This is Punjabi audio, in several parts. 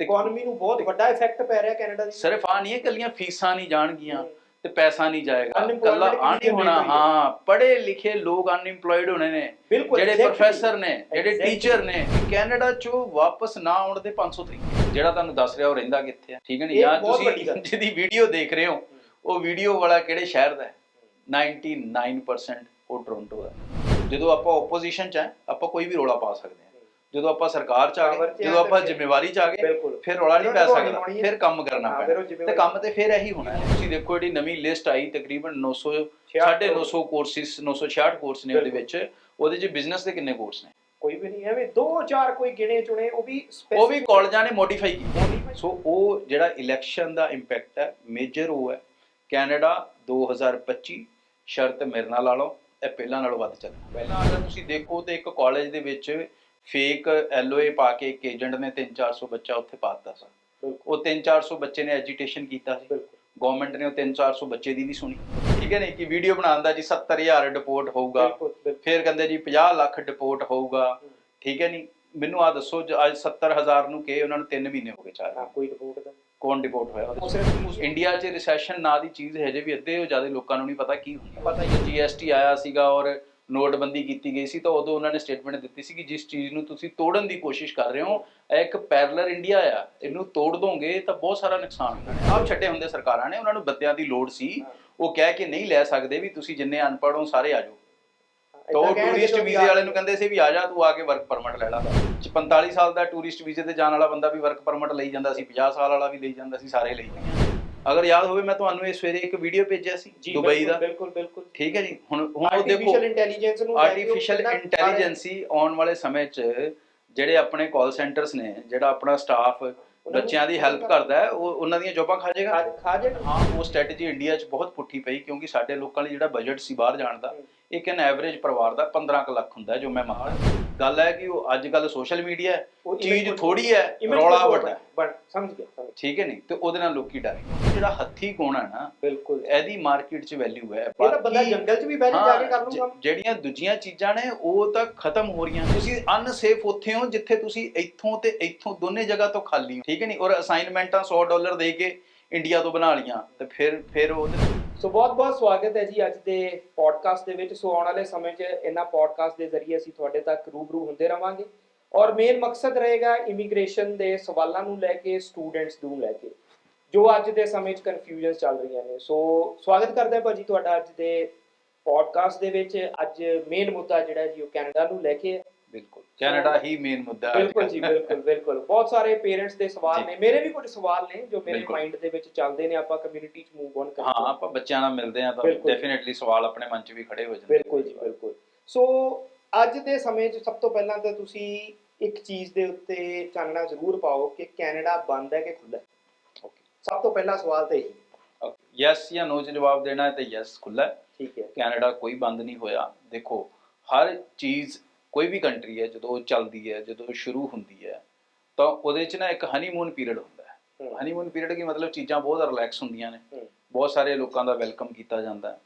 ਇਕਨੋਮੀ ਨੂੰ ਬਹੁਤ ਵੱਡਾ ਇਫੈਕਟ ਪੈ ਰਿਹਾ ਕੈਨੇਡਾ ਦੀ ਸਿਰਫ ਆ ਨਹੀਂ ਹੈ ਕੱਲੀਆਂ ਫੀਸਾਂ ਨਹੀਂ ਜਾਣਗੀਆਂ ਤੇ ਪੈਸਾ ਨਹੀਂ ਜਾਏਗਾ ਕੱਲਾ ਆ ਨਹੀਂ ਹੋਣਾ ਹੈ। ਪੜ੍ਹੇ ਲਿਖੇ ਲੋਕ ਅਨਇੰਪਲੋਇਡ ਹੋਣੇ ਨੇ ਜਿਹੜੇ. ਪ੍ਰੋਫੈਸਰ ਨੇ ਜਿਹੜੇ. ਟੀਚਰ ਨੇ ਕੈਨੇਡਾ ਚੋਂ ਵਾਪਸ ਨਾ ਆਉਣ ਦੇ 500 ਤਰੀਕੇ ਜਿਹੜਾ ਤੁਹਾਨੂੰ ਦੱਸ ਰਿਹਾ ਉਹ ਰਹਿੰਦਾ ਕਿੱਥੇ ਆ ਠੀਕ ਹੈ ਨਹੀਂ ਵੱਡੀ ਤੁਸੀਂ। ਜਿਹਦੀ ਵੀਡੀਓ ਦੇਖ ਰਹੇ ਹੋ ਉਹ ਵੀਡੀਓ ਵਾਲਾ ਕਿਹੜੇ ਸ਼ਹਿਰ ਦਾ ਹੈ 99% ਉਹ ਟੋਰਾਂਟੋ ਦਾ। ਜਦੋਂ ਆਪਾਂ ਆਪੋਜੀਸ਼ਨ ਚ ਆ ਆਪਾਂ ਕੋਈ ਵੀ ਰੋਲਾ ਪਾ ਸਕਦੇ ਹਾਂ ਜਦੋਂ ਆਪਾਂ ਸਰਕਾਰ ਚ ਆ ਗਏ ਜਦੋਂ ਆਪਾਂ ਜ਼ਿੰਮੇਵਾਰੀ ਚ ਆ ਗਏ ਫਿਰ ਰੌਲਾ ਨਹੀਂ ਪੈ ਸਕਦਾ। ਫਿਰ ਕੰਮ ਕਰਨਾ ਪੈਣਾ। ਤੇ ਕੰਮ ਤੇ ਫਿਰ ਇਹੀ ਹੋਣਾ ਹੈ। ਤੁਸੀਂ ਦੇਖੋ ਜਿਹੜੀ ਨਵੀਂ ਲਿਸਟ ਆਈ ਤਕਰੀਬਨ 900 950 ਕੋਰਸਿਸ 966 ਕੋਰਸ ਨੇ ਉਹਦੇ ਵਿੱਚ। ਉਹਦੇ 'ਚ ਬਿਜ਼ਨਸ ਦੇ ਕਿੰਨੇ ਕੋਰਸ ਨੇ? ਕੋਈ ਵੀ ਨਹੀਂ ਐਵੇਂ ਦੋ ਚਾਰ ਕੋਈ ਗਿਣੇ ਚੁਣੇ ਉਹ ਵੀ ਉਹ ਵੀ ਕਾਲਜਾਂ ਨੇ ਮੋਡੀਫਾਈ ਕੀਤੇ। ਸੋ ਉਹ ਜਿਹੜਾ ਇਲੈਕਸ਼ਨ ਦਾ ਇੰਪੈਕਟ ਹੈ ਮੇਜਰ ਉਹ ਹੈ। ਕੈਨੇਡਾ 2025 ਸ਼ਰਤ ਮੇਰੇ ਨਾਲ ਲਾ ਲਓ ਇਹ ਪਹਿਲਾਂ ਨਾਲੋਂ ਵੱਧ ਚੱਲਣਾ ਪਹਿਲਾਂ ਅਗਰ ਤੁਸੀਂ ਦੇਖੋ ਤੇ ਇੱਕ ਕਾਲਜ ਦੇ ਵਿੱਚ ਫੇਕ ਐਲਓਏ ਪਾ ਕੇ ਇੱਕ ਏਜੰਟ ਨੇ 3-400 ਬੱਚਾ ਉੱਥੇ ਪਾ ਦਿੱਤਾ ਸੀ ਉਹ 3-400 ਬੱਚੇ ਨੇ ਐਜੀਟੇਸ਼ਨ ਕੀਤਾ ਸੀ। ਗਵਰਨਮੈਂਟ ਨੇ ਉਹ 3-400 ਬੱਚੇ ਦੀ ਨਹੀਂ ਸੁਣੀ। ਠੀਕ ਹੈ ਨਹੀਂ ਕਿ ਵੀਡੀਓ ਬਣਾਉਣ ਦਾ ਜੀ 70000 ਡਿਪੋਰਟ ਹੋਊਗਾ। ਫਿਰ ਕਹਿੰਦੇ ਜੀ 50 ਲੱਖ ਡਿਪੋਰਟ ਹੋਊਗਾ। ਠੀਕ ਹੈ ਨਹੀਂ ਮੈਨੂੰ ਆ ਦੱਸੋ ਜ- ਅੱਜ 70000 ਨੂੰ ਕਹੇ ਉਹਨਾਂ ਨੂੰ 3 ਮਹੀਨੇ ਹੋ ਗਏ ਚਾਰ। ਹਾਂ ਕੋਈ ਰਿਪੋਰਟ ਦਾ ਕੌਣ ਡਿਪੋਰਟ ਹੋਇਆ? ਇੰਡੀਆ 'ਚ ਰਿਸੈਸ਼ਨ ਨਾਂ ਦੀ ਚੀਜ਼ ਹਜੇ ਵੀ ਅੱਧੇ ਜ਼ਿਆਦਾ ਲੋਕਾਂ ਨੂੰ ਨਹੀਂ ਪਤਾ ਕੀ ਹੁੰਦੀ ਪਤਾ ਹੀ ਹੈ। ਜੀਐਸਟੀ ਆਇਆ ਸੀਗਾ ਔਰ ਨੋਟਬੰਦੀ ਕੀਤੀ ਗਈ ਸੀ ਤਾਂ ਉਦੋਂ ਉਹਨਾਂ ਨੇ ਸਟੇਟਮੈਂਟ ਦਿੱਤੀ ਸੀ ਕਿ ਜਿਸ ਚੀਜ਼ ਨੂੰ ਤੁਸੀਂ ਤੋੜਨ ਦੀ ਕੋਸ਼ਿਸ਼ ਕਰ ਰਹੇ ਹੋ ਇਹ ਇੱਕ ਪੈਰਲਰ ਇੰਡੀਆ ਆ ਇਹਨੂੰ ਤੋੜ ਦੋਗੇ ਤਾਂ ਬਹੁਤ ਸਾਰਾ ਨੁਕਸਾਨ ਹੋਣਾ ਆਪ ਛੱਡੇ ਹੁੰਦੇ ਸਰਕਾਰਾਂ ਨੇ ਉਹਨਾਂ ਨੂੰ ਬੱਦਿਆਂ ਦੀ ਲੋੜ ਸੀ ਉਹ ਕਹਿ ਕੇ ਨਹੀਂ ਲੈ ਸਕਦੇ ਵੀ ਤੁਸੀਂ ਜਿੰਨੇ ਅਨਪੜ੍ਹ ਹੋ ਸਾਰੇ ਆ ਜਾਓ। ਤਾਂ ਉਹ ਟੂਰਿਸਟ ਵੀਜ਼ੇ ਵਾਲੇ ਨੂੰ ਕਹਿੰਦੇ ਸੀ ਵੀ ਆ ਜਾ ਤੂੰ ਆ ਕੇ ਵਰਕ ਪਰਮਿਟ ਲੈ ਲਾ। 45 ਸਾਲ ਦਾ ਟੂਰਿਸਟ ਵੀਜ਼ੇ ਤੇ ਜਾਣ ਵਾਲਾ ਬੰਦਾ ਵੀ ਵਰਕ ਪਰਮਿਟ ਲਈ ਜਾਂਦਾ ਸੀ 50 ਸਾਲ ਵਾਲਾ ਵੀ ਲਈ ਜਾਂਦਾ ਸੀ ਸਾਰੇ ਲਈ ਜਾਂਦੇ ਅਗਰ ਯਾਦ ਹੋਵੇ ਮੈਂ ਤੁਹਾਨੂੰ ਇਹ ਸਵੇਰੇ ਇੱਕ ਵੀਡੀਓ ਭੇਜਿਆ ਸੀ ਦੁਬਈ ਦਾ। ਬਿਲਕੁਲ ਬਿਲਕੁਲ ਠੀਕ ਹੈ ਜੀ? ਹੁਣ ਹੁਣ ਉਹ ਦੇਖੋ ਆਰਟੀਫੀਸ਼ੀਅਲ ਇੰਟੈਲੀਜੈਂਸ ਨੂੰ ਆਰਟੀਫੀਸ਼ੀਅਲ ਇੰਟੈਲੀਜੈਂਸੀ ਆਉਣ ਵਾਲੇ ਸਮੇਂ 'ਚ ਜਿਹੜੇ ਆਪਣੇ ਕਾਲ ਸੈਂਟਰਸ ਨੇ ਜਿਹੜਾ ਆਪਣਾ ਸਟਾਫ ਬੱਚਿਆਂ ਦੀ ਹੈਲਪ ਕਰਦਾ ਹੈ ਉਹ ਉਹਨਾਂ ਦੀਆਂ ਜੋਬਾਂ ਖਾ ਜਾਏਗਾ ਖਾ- ਜਾਣ ਹਾਂ ਉਹ ਸਟ੍ਰੈਟਜੀ ਇੰਡੀਆ 'ਚ ਬਹੁਤ ਪੁੱਠੀ ਪਈ ਕਿਉਂਕਿ ਸਾਡੇ ਲੋਕਾਂ ਲਈ ਜਿਹੜਾ ਬਜਟ ਸੀ ਬਾਹਰ ਜਾਣ ਦਾ ਇੱਕ ਐਨ ਐਵਰੇਜ ਪਰਿਵਾਰ ਦਾ 15 ਕੁ ਲੱਖ ਹੁੰਦਾ ਜੋ ਮੈਂ ਮੰਨਦਾ। ਗੱਲ ਹੈ ਕਿ ਉਹ ਅੱਜ ਕੱਲ ਸੋਸ਼ਲ ਮੀਡੀਆ ਹੈ ਉਹ ਚੀਜ਼ ਥੋੜੀ ਹੈ ਰੌਲਾ ਵੱਡਾ। ਬਣ ਸਮਝ ਗਿਆ। ਠੀਕ ਹੈ ਨਹੀਂ ਤੇ ਉਹਦੇ ਨਾਲ ਲੋਕੀ ਡਰ ਜਿਹੜਾ ਹੱਥੀ ਕੋਣ ਹੈ ਨਾ ਬਿਲਕੁਲ। ਇਹਦੀ ਮਾਰਕੀਟ 'ਚ ਵੈਲਿਊ ਹੈ। ਇਹ ਤਾਂ ਬੰਦਾ ਜੰਗਲ 'ਚ ਵੀ ਬਹਿ ਜਾ ਕੇ ਕਰ ਲੂਗਾ ਜਿਹੜੀਆਂ ਦੂਜੀਆਂ ਚੀਜ਼ਾਂ ਨੇ ਉਹ ਤਾਂ ਖਤਮ ਹੋ ਰਹੀਆਂ। ਤੁਸੀਂ ਅਨਸੇਫ ਉੱਥੇ ਹੋ ਜਿੱਥੇ ਤੁਸੀਂ ਇੱਥੋਂ ਤੇ ਇੱਥੋਂ ਦੋਨੇ ਜਗ੍ਹਾ ਤੋਂ ਖਾਲੀ ਠੀਕ ਹੈ ਨਹੀਂ ਔਰ ਅਸਾਈਨਮੈਂਟਾਂ 100 ਡਾਲਰ ਦੇ ਕੇ ਇੰਡੀਆ ਤੋਂ ਬਣਾ ਲੀਆਂ ਤੇ ਫਿਰ ਫਿਰ ਉਹ ਸੋ ਬਹੁਤ ਬਹੁਤ ਸਵਾਗਤ ਹੈ ਜੀ ਅੱਜ ਦੇ ਪੋਡਕਾਸਟ ਦੇ ਵਿੱਚ। ਸੋ ਆਉਣ ਵਾਲੇ ਸਮੇਂ 'ਚ ਇਹਨਾਂ ਪੋਡਕਾਸਟ ਦੇ ਜ਼ਰੀਏ ਅਸੀਂ ਤੁਹਾਡੇ ਤੱਕ ਰੂਬਰੂ ਹੁੰਦੇ ਰਵਾਂਗੇ। ਔਰ ਮੇਨ ਮਕਸਦ ਰਹੇਗਾ ਇਮੀਗ੍ਰੇਸ਼ਨ ਦੇ ਸਵਾਲਾਂ ਨੂੰ ਲੈ ਕੇ ਸਟੂਡੈਂਟਸ ਨੂੰ ਲੈ ਕੇ, ਜੋ ਅੱਜ ਦੇ ਸਮੇਂ 'ਚ ਕਨਫਿਊਜ਼ਨਸ ਚੱਲ ਰਹੀਆਂ ਨੇ। ਸੋ ਸਵਾਗਤ ਕਰਦਾ ਹਾਂ ਭਾਜੀ ਤੁਹਾਡਾ ਅੱਜ ਦੇ ਪੋਡਕਾਸਟ ਦੇ ਵਿੱਚ। ਅੱਜ ਮੇਨ ਮੁੱਦਾ ਜਿਹੜਾ ਜੀ ਉਹ ਕੈਨੇਡਾ ਨੂੰ ਲੈ ਕੇ ਹੈ। ਬਿਲਕੁਲ। ਕੈਨੇਡਾ ਹੀ ਮੇਨ ਮੁੱਦਾ ਹੈ ਬਿਲਕੁਲ। ਜੀ ਬਿਲਕੁਲ ਬਿਲਕੁਲ। ਬਹੁਤ ਸਾਰੇ ਪੇਰੈਂਟਸ ਦੇ ਸਵਾਲ। ਨੇ। ਮੇਰੇ ਵੀ ਕੁਝ ਸਵਾਲ ਨੇ ਜੋ ਮੇਰੇ। ਮਾਈਂਡ ਦੇ ਵਿੱਚ ਚੱਲਦੇ ਨੇ ਆਪਾਂ ਕਮਿਊਨਿਟੀ 'ਚ ਮੂਵ ਔਨ ਹਾਂ ਆਪਾਂ ਬੱਚਿਆਂ ਨਾਲ ਮਿਲਦੇ ਆ ਤਾਂ। ਡੈਫੀਨਿਟਲੀ ਸਵਾਲ ਆਪਣੇ ਮਨ 'ਚ ਵੀ ਖੜੇ ਹੋ ਜਾਂਦੇ ਬਿਲਕੁਲ ਜੀ ਬਿਲਕੁਲ। ਸੋ ਅੱਜ ਦੇ ਸਮੇਂ 'ਚ ਸਭ ਤੋਂ ਪਹਿਲਾਂ ਤਾਂ ਤੁਸੀਂ ਇੱਕ ਚੀਜ਼ ਦੇ ਉੱਤੇ ਚਾਨਣਾ ਜ਼ਰੂਰ ਪਾਓ ਕਿ ਕੈਨੇਡਾ ਬੰਦ ਹੈ ਕਿ ਖੁੱਲ੍ਹਾ ਹੈ। ਓਕੇ ਸਭ ਤੋਂ ਪਹਿਲਾ ਸਵਾਲ ਤਾਂ ਇਹੀ। ਯੈਸ ਜਾਂ ਨੋ 'ਚ ਜਵਾਬ ਦੇਣਾ ਹੈ ਤੇ ਯੈਸ ਖੁੱਲਾ ਹੈ। ਠੀਕ ਹੈ। ਕੈਨੇਡਾ ਕੋਈ ਬੰਦ ਨਹੀਂ ਹੋਇਆ। ਦੇਖੋ ਹਰ ਚੀਜ਼ ਕੋਈ ਵੀ ਕੰਟਰੀ ਹੈ ਜਦੋਂ ਉਹ ਚੱਲਦੀ ਹੈ ਜਦੋਂ ਸ਼ੁਰੂ ਹੁੰਦੀ ਹੈ ਤਾਂ ਉਹਦੇ 'ਚ ਨਾ ਇੱਕ ਹਨੀਮੂਨ ਪੀਰੀਅਡ ਹੁੰਦਾ ਹੈ। ਹਨੀਮੂਨ ਪੀਰੀਅਡ ਕੀ ਮਤਲਬ ਚੀਜ਼ਾਂ ਬਹੁਤ ਰਿਲੈਕਸ ਹੁੰਦੀਆਂ ਨੇ। ਬਹੁਤ ਸਾਰੇ ਲੋਕਾਂ ਦਾ ਵੈਲਕਮ ਕੀਤਾ ਜਾਂਦਾ ਹੈ।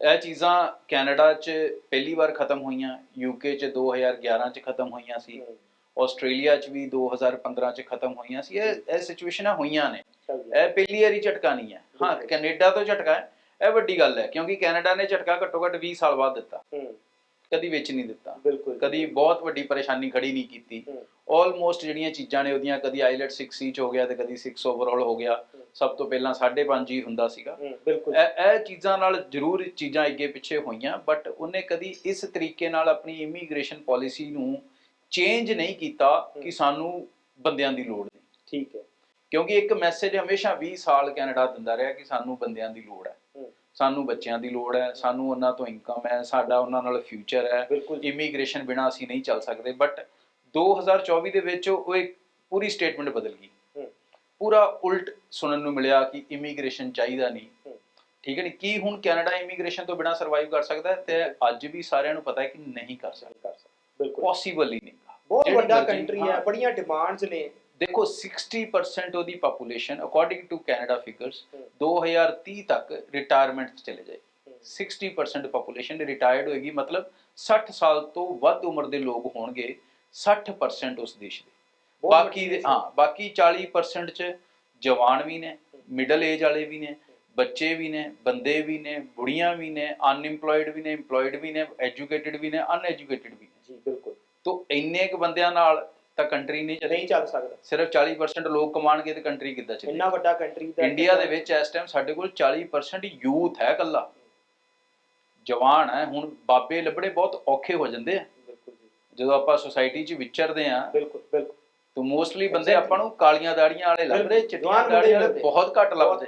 ਇਹ ਚੀਜ਼ਾਂ ਕੈਨੇਡਾ 'ਚ ਪਹਿਲੀ ਵਾਰ ਖਤਮ ਹੋਈਆਂ ਯੂਕੇ 'ਚ 2011 'ਚ ਖਤਮ ਹੋਈਆਂ ਸੀ। ਆਸਟ੍ਰੇਲੀਆ 'ਚ ਵੀ 2015 'ਚ ਖਤਮ ਹੋਈਆਂ ਸੀ। ਇਹ ਇਹ ਸਿਚੁਏਸ਼ਨਾਂ ਹੋਈਆਂ ਨੇ। ਇਹ ਪਹਿਲੀ ਵਾਰੀ ਝਟਕਾ ਨਹੀਂ ਹੈ। ਹਾਂ। ਕੈਨੇਡਾ ਤੋਂ ਝਟਕਾ ਹੈ। ਇਹ ਵੱਡੀ ਗੱਲ ਹੈ ਕਿਉਂਕਿ ਕੈਨੇਡਾ ਨੇ ਝਟਕਾ ਘੱਟੋ ਘੱਟ 20 ਸਾਲ ਬਾਅਦ ਦਿੱਤਾ। ਕਦੀ ਵਿੱਚ ਨਹੀਂ ਦਿੱਤਾ। ਬਿਲਕੁਲ ਕਦੀ ਬਹੁਤ ਵੱਡੀ ਪਰੇਸ਼ਾਨੀ ਖੜੀ ਨਹੀਂ ਕੀਤੀ। ਆਲਮੋਸਟ ਜਿਹੜੀਆਂ ਚੀਜ਼ਾਂ ਨੇ ਉਹਦੀਆਂ ਕਦੀ ਆਈਲੈਟ 6 ਸੀ ਚ ਹੋ ਗਿਆ ਤੇ ਕਦੀ 6 ਓਵਰਆਲ ਹੋ ਗਿਆ। ਸਭ ਤੋਂ ਪਹਿਲਾਂ 5.5 ਹੀ ਹੁੰਦਾ ਸੀਗਾ। ਬਿਲਕੁਲ। ਇਹ ਚੀਜ਼ਾਂ ਨਾਲ ਜ਼ਰੂਰ ਚੀਜ਼ਾਂ ਅੱਗੇ ਪਿੱਛੇ ਹੋਈਆਂ ਬਟ ਉਹਨੇ ਕਦੀ ਇਸ ਤਰੀਕੇ ਨਾਲ ਆਪਣੀ ਇਮੀਗ੍ਰੇਸ਼ਨ ਪਾਲਿਸੀ ਨੂੰ ਚੇਂਜ ਨਹੀਂ ਕੀਤਾ ਕਿ ਸਾਨੂੰ ਬੰਦਿਆਂ ਦੀ ਲੋੜ ਨਹੀਂ। ਠੀਕ ਹੈ। ਕਿਉਂਕਿ ਇੱਕ ਮੈਸੇਜ ਹਮੇਸ਼ਾ 20 ਸਾਲ ਕੈਨੇਡਾ ਦਿੰਦਾ ਰਿਹਾ ਕਿ ਸਾਨੂੰ ਬੰਦਿਆਂ ਦੀ ਲੋੜ ਹੈ। ਸਾਨੂੰ ਬੱਚਿਆਂ ਦੀ ਲੋੜ ਹੈ ਸਾਨੂੰ ਉਹਨਾਂ ਤੋਂ ਇਨਕਮ ਹੈ ਸਾਡਾ ਉਹਨਾਂ ਨਾਲ ਫਿਊਚਰ ਹੈ। ਇਮੀਗ੍ਰੇਸ਼ਨ ਬਿਨਾ ਅਸੀਂ ਨਹੀਂ ਚੱਲ ਸਕਦੇ ਬਟ 2024 ਦੇ ਵਿੱਚ ਉਹ ਇੱਕ ਪੂਰੀ ਸਟੇਟਮੈਂਟ ਬਦਲ ਗਈ। ਪੂਰਾ ਉਲਟ ਸੁਣਨ ਨੂੰ ਮਿਲਿਆ ਕਿ ਇਮੀਗ੍ਰੇਸ਼ਨ ਚਾਹੀਦਾ ਨਹੀਂ। ਠੀਕ ਹੈ ਨਹੀਂ ਕੀ ਹੁਣ ਕੈਨੇਡਾ ਇਮੀਗ੍ਰੇਸ਼ਨ ਤੋਂ ਬਿਨਾ ਸਰਵਾਈਵ ਕਰ ਸਕਦਾ ਹੈ? ਤੇ ਅੱਜ ਵੀ ਸਾਰਿਆਂ ਨੂੰ ਪਤਾ ਹੈ ਕਿ ਨਹੀਂ ਕਰ ਸਕਦਾ। ਬਿਲਕੁਲ। ਪੋਸੀਬਲ ਹੀ ਨਹੀਂ। ਬਹੁਤ ਵੱਡਾ ਕੰਟਰੀ ਹਾਂ। ਬੜੀਆਂ ਡਿਮਾਂਡਸ ਨੇ। ਦੇਖੋ 60% ਉਹਦੀ population according to Canada figures ਹਮ। 2030 ਤੱਕ ਰਿਟਾਇਰਮੈਂਟ ਚਲੇ ਜਾਏ। ਹਮ। 60% ਪੋਪੂਲੇਸ਼ਨ ਰਿਟਾਇਰਡ ਹੋਏਗੀ ਮਤਲਬ 60 ਸਾਲ ਤੋਂ ਵੱਧ ਉਮਰ ਦੇ ਲੋਕ ਹੋਣਗੇ 60% ਉਸ ਦੇਸ਼ ਦੇ। ਬਾਕੀ ਹਾਂ। ਬਾਕੀ 40% ਚ ਜਵਾਨ ਵੀ ਨੇ ਮਿਡਲ ਏਜ ਵਾਲੇ ਵੀ ਨੇ ਬੱਚੇ ਵੀ ਨੇ ਬੰਦੇ ਵੀ ਨੇ ਬੁੜੀਆਂ ਵੀ ਨੇ ਅਨਇੰਪਲੋਇਡ ਵੀ ਨੇ EMPLOYED ਵੀ ਨੇ ਐਜੂਕੇਟਿਡ ਵੀ ਨੇ ਅਨਐਜੂਕੇਟਿਡ ਵੀ ਨੇ। ਜੀ ਬਿਲਕੁਲ। ਤੋ ਇੰਨੇ ਕੁ ਬੰਦਿਆਂ ਨਾਲ ਤਾਂ ਕੰਟਰੀ ਨਹੀਂ ਨਹੀਂ ਚੱਲੇਗੀ ਚੱਲ ਸਕਦਾ ਸਿਰਫ 40% ਲੋਕ ਕਮਾਣਗੇ ਤੇ ਕੰਟਰੀ ਕਿੱਦਾਂ ਚੱਲੇਗੀ ਇੰਨਾ ਵੱਡਾ ਕੰਟਰੀ ਦਾ ਇੰਡੀਆ ਦੇ ਵਿੱਚ ਇਸ ਟਾਈਮ ਸਾਡੇ ਕੋਲ 40% ਯੂਥ ਹੈ ਕੱਲਾ ਜਵਾਨ ਹੈ ਹੁਣ ਬਾਬੇ ਲੱਭੜੇ ਬਹੁਤ ਔਖੇ ਹੋ ਜਾਂਦੇ ਆ ਬਿਲਕੁਲ ਜੀ ਜਦੋਂ ਆਪਾਂ ਸੁਸਾਇਟੀ 'ਚ ਵਿਚਰਦੇ ਆ ਬਿਲਕੁਲ ਬਿਲਕੁਲ ਤਾਂ ਮੋਸਟਲੀ ਬੰਦੇ. ਆਪਾਂ ਨੂੰ ਕਾਲੀਆਂ ਦਾੜੀਆਂ ਵਾਲੇ ਲੱਭਦੇ। ਚਿੱਟੀਆਂ ਦਾੜੀਆਂ ਵਾਲੇ। ਬਹੁਤ ਘੱਟ ਲੱਭਦੇ।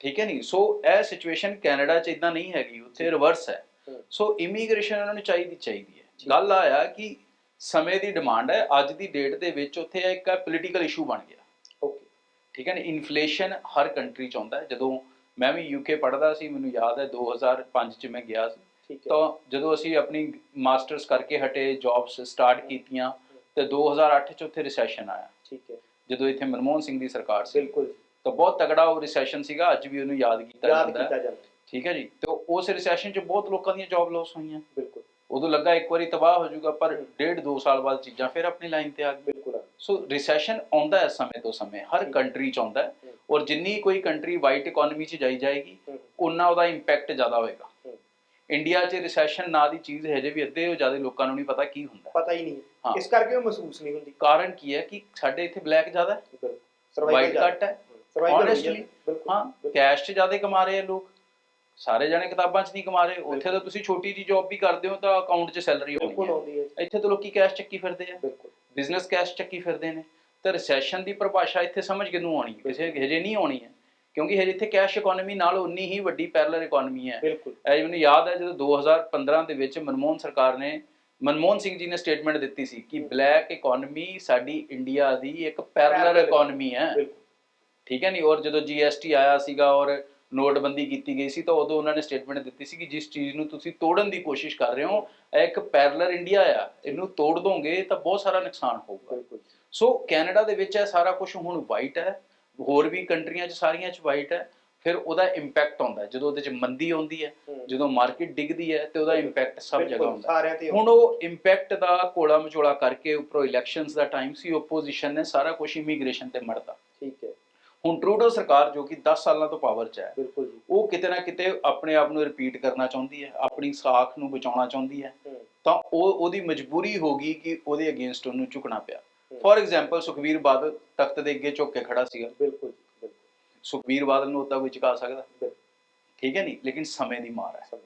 ਠੀਕ ਹੈ ਨਹੀਂ ਸੋ ਇਹ ਸਿਚੁਏਸ਼ਨ ਕੈਨੇਡਾ 'ਚ ਇਦਾਂ ਨਹੀਂ ਹੈਗੀ ਉੱਥੇ ਰਿਵਰਸ ਹੈ। ਸੋ ਇਮੀਗ੍ਰੇਸ਼ਨ ਉਹਨਾਂ ਨੂੰ ਚਾਹੀਦੀ ਚਾਹੀਦੀ ਹੈ। ਗੱਲ ਆਇਆ ਕਿ ਸਮੇਂ ਦੀ ਡਿਮਾਂਡ ਹੈ ਅੱਜ ਦੀ ਡੇਟ ਦੇ ਵਿੱਚ ਉੱਥੇ ਇੱਕ ਪੋਲੀਟੀਕਲ ਇਸ਼ੂ ਬਣ ਗਿਆ। ਓਕੇ ਠੀਕ ਹੈ ਨਾ ਇਨਫਲੇਸ਼ਨ ਹਰ ਕੰਟਰੀ 'ਚ ਆਉਂਦਾ ਹੈ। ਜਦੋਂ ਮੈਂ ਵੀ ਯੂਕੇ ਪੜ੍ਹਦਾ ਸੀ ਮੈਨੂੰ ਯਾਦ ਹੈ 2005 'ਚ ਮੈਂ ਗਿਆ ਸੀ। ਤਾਂ ਜਦੋਂ ਅਸੀਂ ਆਪਣੀ ਮਾਸਟਰਸ ਕਰਕੇ ਹਟੇ ਜੌਬਸ ਸਟਾਰਟ ਕੀਤੀਆਂ ਤੇ 2008 'ਚ ਉੱਥੇ ਰਿਸੈਸ਼ਨ ਆਇਆ। ਠੀਕ ਹੈ। ਜਦੋਂ ਇੱਥੇ ਮਨਮੋਹਨ ਸਿੰਘ ਦੀ ਸਰਕਾਰ ਸੀ। ਬਿਲਕੁਲ। ਤਾਂ ਬਹੁਤ ਤਗੜਾ ਉਹ ਰਿਸੈਸ਼ਨ ਸੀਗਾ ਅੱਜ ਵੀ ਉਹਨੂੰ ਯਾਦ ਕੀਤਾ ਹੈ। ਜਾਂਦਾ। ਠੀਕ ਹੈ ਜੀ। ਤੇ ਉਸ ਰਿਸੈਸ਼ਨ 'ਚ ਬਹੁਤ ਲੋਕਾਂ ਦੀਆਂ ਜੌਬ ਲਾਸ ਹੋਈਆਂ। ਬਿਲਕੁਲ। ਉਦੋਂ ਲੱਗਾ ਇੱਕ ਵਾਰੀ ਤਬਾਹ ਹੋ ਜਾਊਗਾ ਪਰ। ਡੇਢ ਦੋ ਸਾਲ ਬਾਅਦ ਚੀਜ਼ਾਂ ਫਿਰ ਆਪਣੀ ਲਾਈਨ ਤੇ ਆ ਗਈਆਂ ਬਿਲਕੁਲ ਸੋ ਰਿਸੈਸ਼ਨ ਆਉਂਦਾ ਹੈ ਸਮੇਂ ਤੋਂ ਸਮੇਂ ਹਰ। ਕੰਟਰੀ 'ਚ ਆਉਂਦਾ ਹੈ। ਔਰ ਜਿੰਨੀ ਕੋਈ ਕੰਟਰੀ ਵਾਈਟ ਇਕਨੋਮੀ 'ਚ ਜਾਈ ਜਾਏਗੀ। ਉਨਾ ਉਹਦਾ ਇੰਪੈਕਟ ਜ਼ਿਆਦਾ ਹੋਏਗਾ। ਇੰਡੀਆ 'ਚ ਰਿਸੈਸ਼ਨ ਨਾਂ ਦੀ ਚੀਜ਼ ਹਜੇ ਵੀ ਅੱਧੇ ਤੋਂ ਜ਼ਿਆਦਾ ਲੋਕਾਂ ਨੂੰ ਨਹੀਂ ਪਤਾ ਕੀ ਹੁੰਦਾ। ਪਤਾ ਹੀ ਨਹੀਂ। ਇਸ ਕਰਕੇ ਉਹ ਮਹਿਸੂਸ ਨਹੀਂ ਹੁੰਦੀ ਕਾਰਨ ਕੀ ਹੈ ਕਿ ਸਾਡੇ ਇੱਥੇ ਬਲੈਕ ਜ਼ਿਆਦਾ ਹੈ ਜ਼ਿਆਦਾ। ਘੱਟ ਹੈ ਹਾਂ। ਕੈਸ਼ 'ਚ ਜ਼ਿਆਦਾ ਕਮਾ ਰਹੇ ਆ ਲੋਕ ਸਾਰੇ ਜਣੇ ਕਿਤਾਬਾਂ 'ਚ ਨਹੀਂ ਕਮਾ ਰਹੇ ਉੱਥੇ। ਤਾਂ ਤੁਸੀਂ ਛੋਟੀ ਜੀ ਜੌਬ ਵੀ ਕਰਦੇ ਹੋ ਤਾਂ ਅਕਾਊਂਟ 'ਚ ਸੈਲਰੀ ਆਉਂਦੀ ਹੈ। ਇੱਥੇ ਤਾਂ ਲੋਕੀ ਕੈਸ਼ ਚੱਕੀ ਫਿਰਦੇ ਆ। ਬਿਲਕੁਲ। ਬਿਜ਼ਨਸ ਕੈਸ਼ ਚੱਕੀ ਫਿਰਦੇ ਨੇ। ਤਾਂ ਰਿਸੈਸ਼ਨ ਦੀ ਪਰਿਭਾਸ਼ਾ ਇੱਥੇ ਸਮਝ ਕਿਨੂੰ ਆਉਣੀ ਕਿਸੇ ਹਜੇ ਨਹੀਂ ਆਉਣੀ ਹੈ ਕਿਉਂਕਿ ਹਜੇ ਇੱਥੇ ਕੈਸ਼ ਇਕਨੋਮੀ ਨਾਲ ਉਨੀ ਹੀ ਵੱਡੀ ਪੈਰਲਲ ਇਕਨੋਮੀ ਹੈ। ਇਹ ਮੈਨੂੰ ਯਾਦ ਹੈ ਜਦੋਂ 2015 ਦੇ ਵਿੱਚ ਮਨਮੋਹਨ ਸਰਕਾਰ ਨੇ ਮਨਮੋਹਨ ਸਿੰਘ ਜੀ ਨੇ ਸਟੇਟਮੈਂਟ ਦਿੱਤੀ ਸੀ ਕਿ ਬਲੈਕ ਇਕਨੋਮੀ ਸਾਡੀ ਇੰਡੀਆ ਦੀ ਇੱਕ ਪੈਰਲਲ Parallel ਇਕਨੋਮੀ ਹੈ। ਠੀਕ ਹੈ ਨਹੀਂ ਔਰ ਜਦੋਂ ਜੀਐਸਟੀ ਆਇਆ ਸੀਗਾ ਔਰ ਨੋਟਬੰਦੀ ਕੀਤੀ ਗਈ ਸੀ ਤਾਂ ਉਦੋਂ ਉਹਨਾਂ ਨੇ ਸਟੇਟਮੈਂਟ ਦਿੱਤੀ ਸੀ ਕਿ ਜਿਸ ਚੀਜ਼ ਨੂੰ ਤੁਸੀਂ ਤੋੜਨ ਦੀ ਕੋਸ਼ਿਸ਼ ਕਰ ਰਹੇ ਹੋ ਇਹ ਇੱਕ ਪੈਰਲਲ ਇੰਡੀਆ ਆ ਇਹਨੂੰ ਤੋੜ ਦੋਗੇ ਤਾਂ ਬਹੁਤ ਸਾਰਾ ਨੁਕਸਾਨ ਹੋਊਗਾ। ਸੋ ਕੈਨੇਡਾ ਦੇ ਵਿੱਚ ਇਹ ਸਾਰਾ ਕੁਝ ਹੁਣ ਵਾਈਟ ਹੈ ਹੋਰ ਵੀ ਕੰਟਰੀਆਂ 'ਚ ਸਾਰੀਆਂ 'ਚ ਵਾਈਟ ਹੈ ਫਿਰ ਉਹਦਾ ਇੰਪੈਕਟ ਆਉਂਦਾ ਹੈ। ਜਦੋਂ ਉਹਦੇ 'ਚ ਮੰਦੀ ਆਉਂਦੀ ਹੈ। ਜਦੋਂ ਮਾਰਕੀਟ ਡਿੱਗਦੀ ਹੈ ਤੇ ਉਹਦਾ ਇੰਪੈਕਟ ਸਭ ਜਗ੍ਹਾ ਹੁੰਦਾ ਹੁਣ ਉਹ ਇੰਪੈਕਟ ਦਾ ਕੋਲਾ ਮਚੋਲਾ ਕਰਕੇ ਉੱਪਰੋਂ ਇਲੈਕਸ਼ਨਸ ਦਾ ਟਾਈਮ ਸੀ ਓਪੋਜੀਸ਼ਨ ਨੇ ਸਾਰਾ ਕੁਝ ਇਮੀਗ੍ਰੇਸ਼ਨ ਤੇ ਮੜਤਾ। ਠੀਕ ਹੈ। ਹੁਣ ਟਰੂਡੋ ਸਰਕਾਰ ਜੋ ਕਿ 10 ਸਾਲਾਂ ਤੋਂ ਪਾਵਰ 'ਚ ਹੈ ਬਿਲਕੁਲ ਜੀ। ਉਹ ਕਿਤੇ ਨਾ ਕਿਤੇ ਆਪਣੇ ਆਪ ਨੂੰ ਰਿਪੀਟ ਕਰਨਾ ਚਾਹੁੰਦੀ ਹੈ ਆਪਣੀ ਸਾਖ ਨੂੰ ਬਚਾਉਣਾ ਚਾਹੁੰਦੀ ਹੈ। ਤਾਂ ਉਹ ਉਹਦੀ ਮਜਬੂਰੀ ਹੋ ਗਈ ਕਿ ਉਹਦੇ ਅਗੇਂਸਟ ਉਹਨੂੰ ਝੁਕਣਾ ਪਿਆ। ਫੋਰ ਐਗਜ਼ਾਮਪਲ ਸੁਖਵੀਰ ਬਾਦਲ ਤਖਤ ਦੇ ਅੱਗੇ ਝੁੱਕ ਕੇ ਖੜਾ ਸੀਗਾ। ਬਿਲਕੁਲ ਸੁਖਵੀਰ ਬਾਦਲ ਨੂੰ ਉਦਾਂ ਕੋਈ ਝੁਕਾ ਸਕਦਾ? ਠੀਕ ਹੈ ਨਹੀਂ ਲੇਕਿਨ ਸਮੇਂ ਦੀ ਮਾਰ ਹੈ।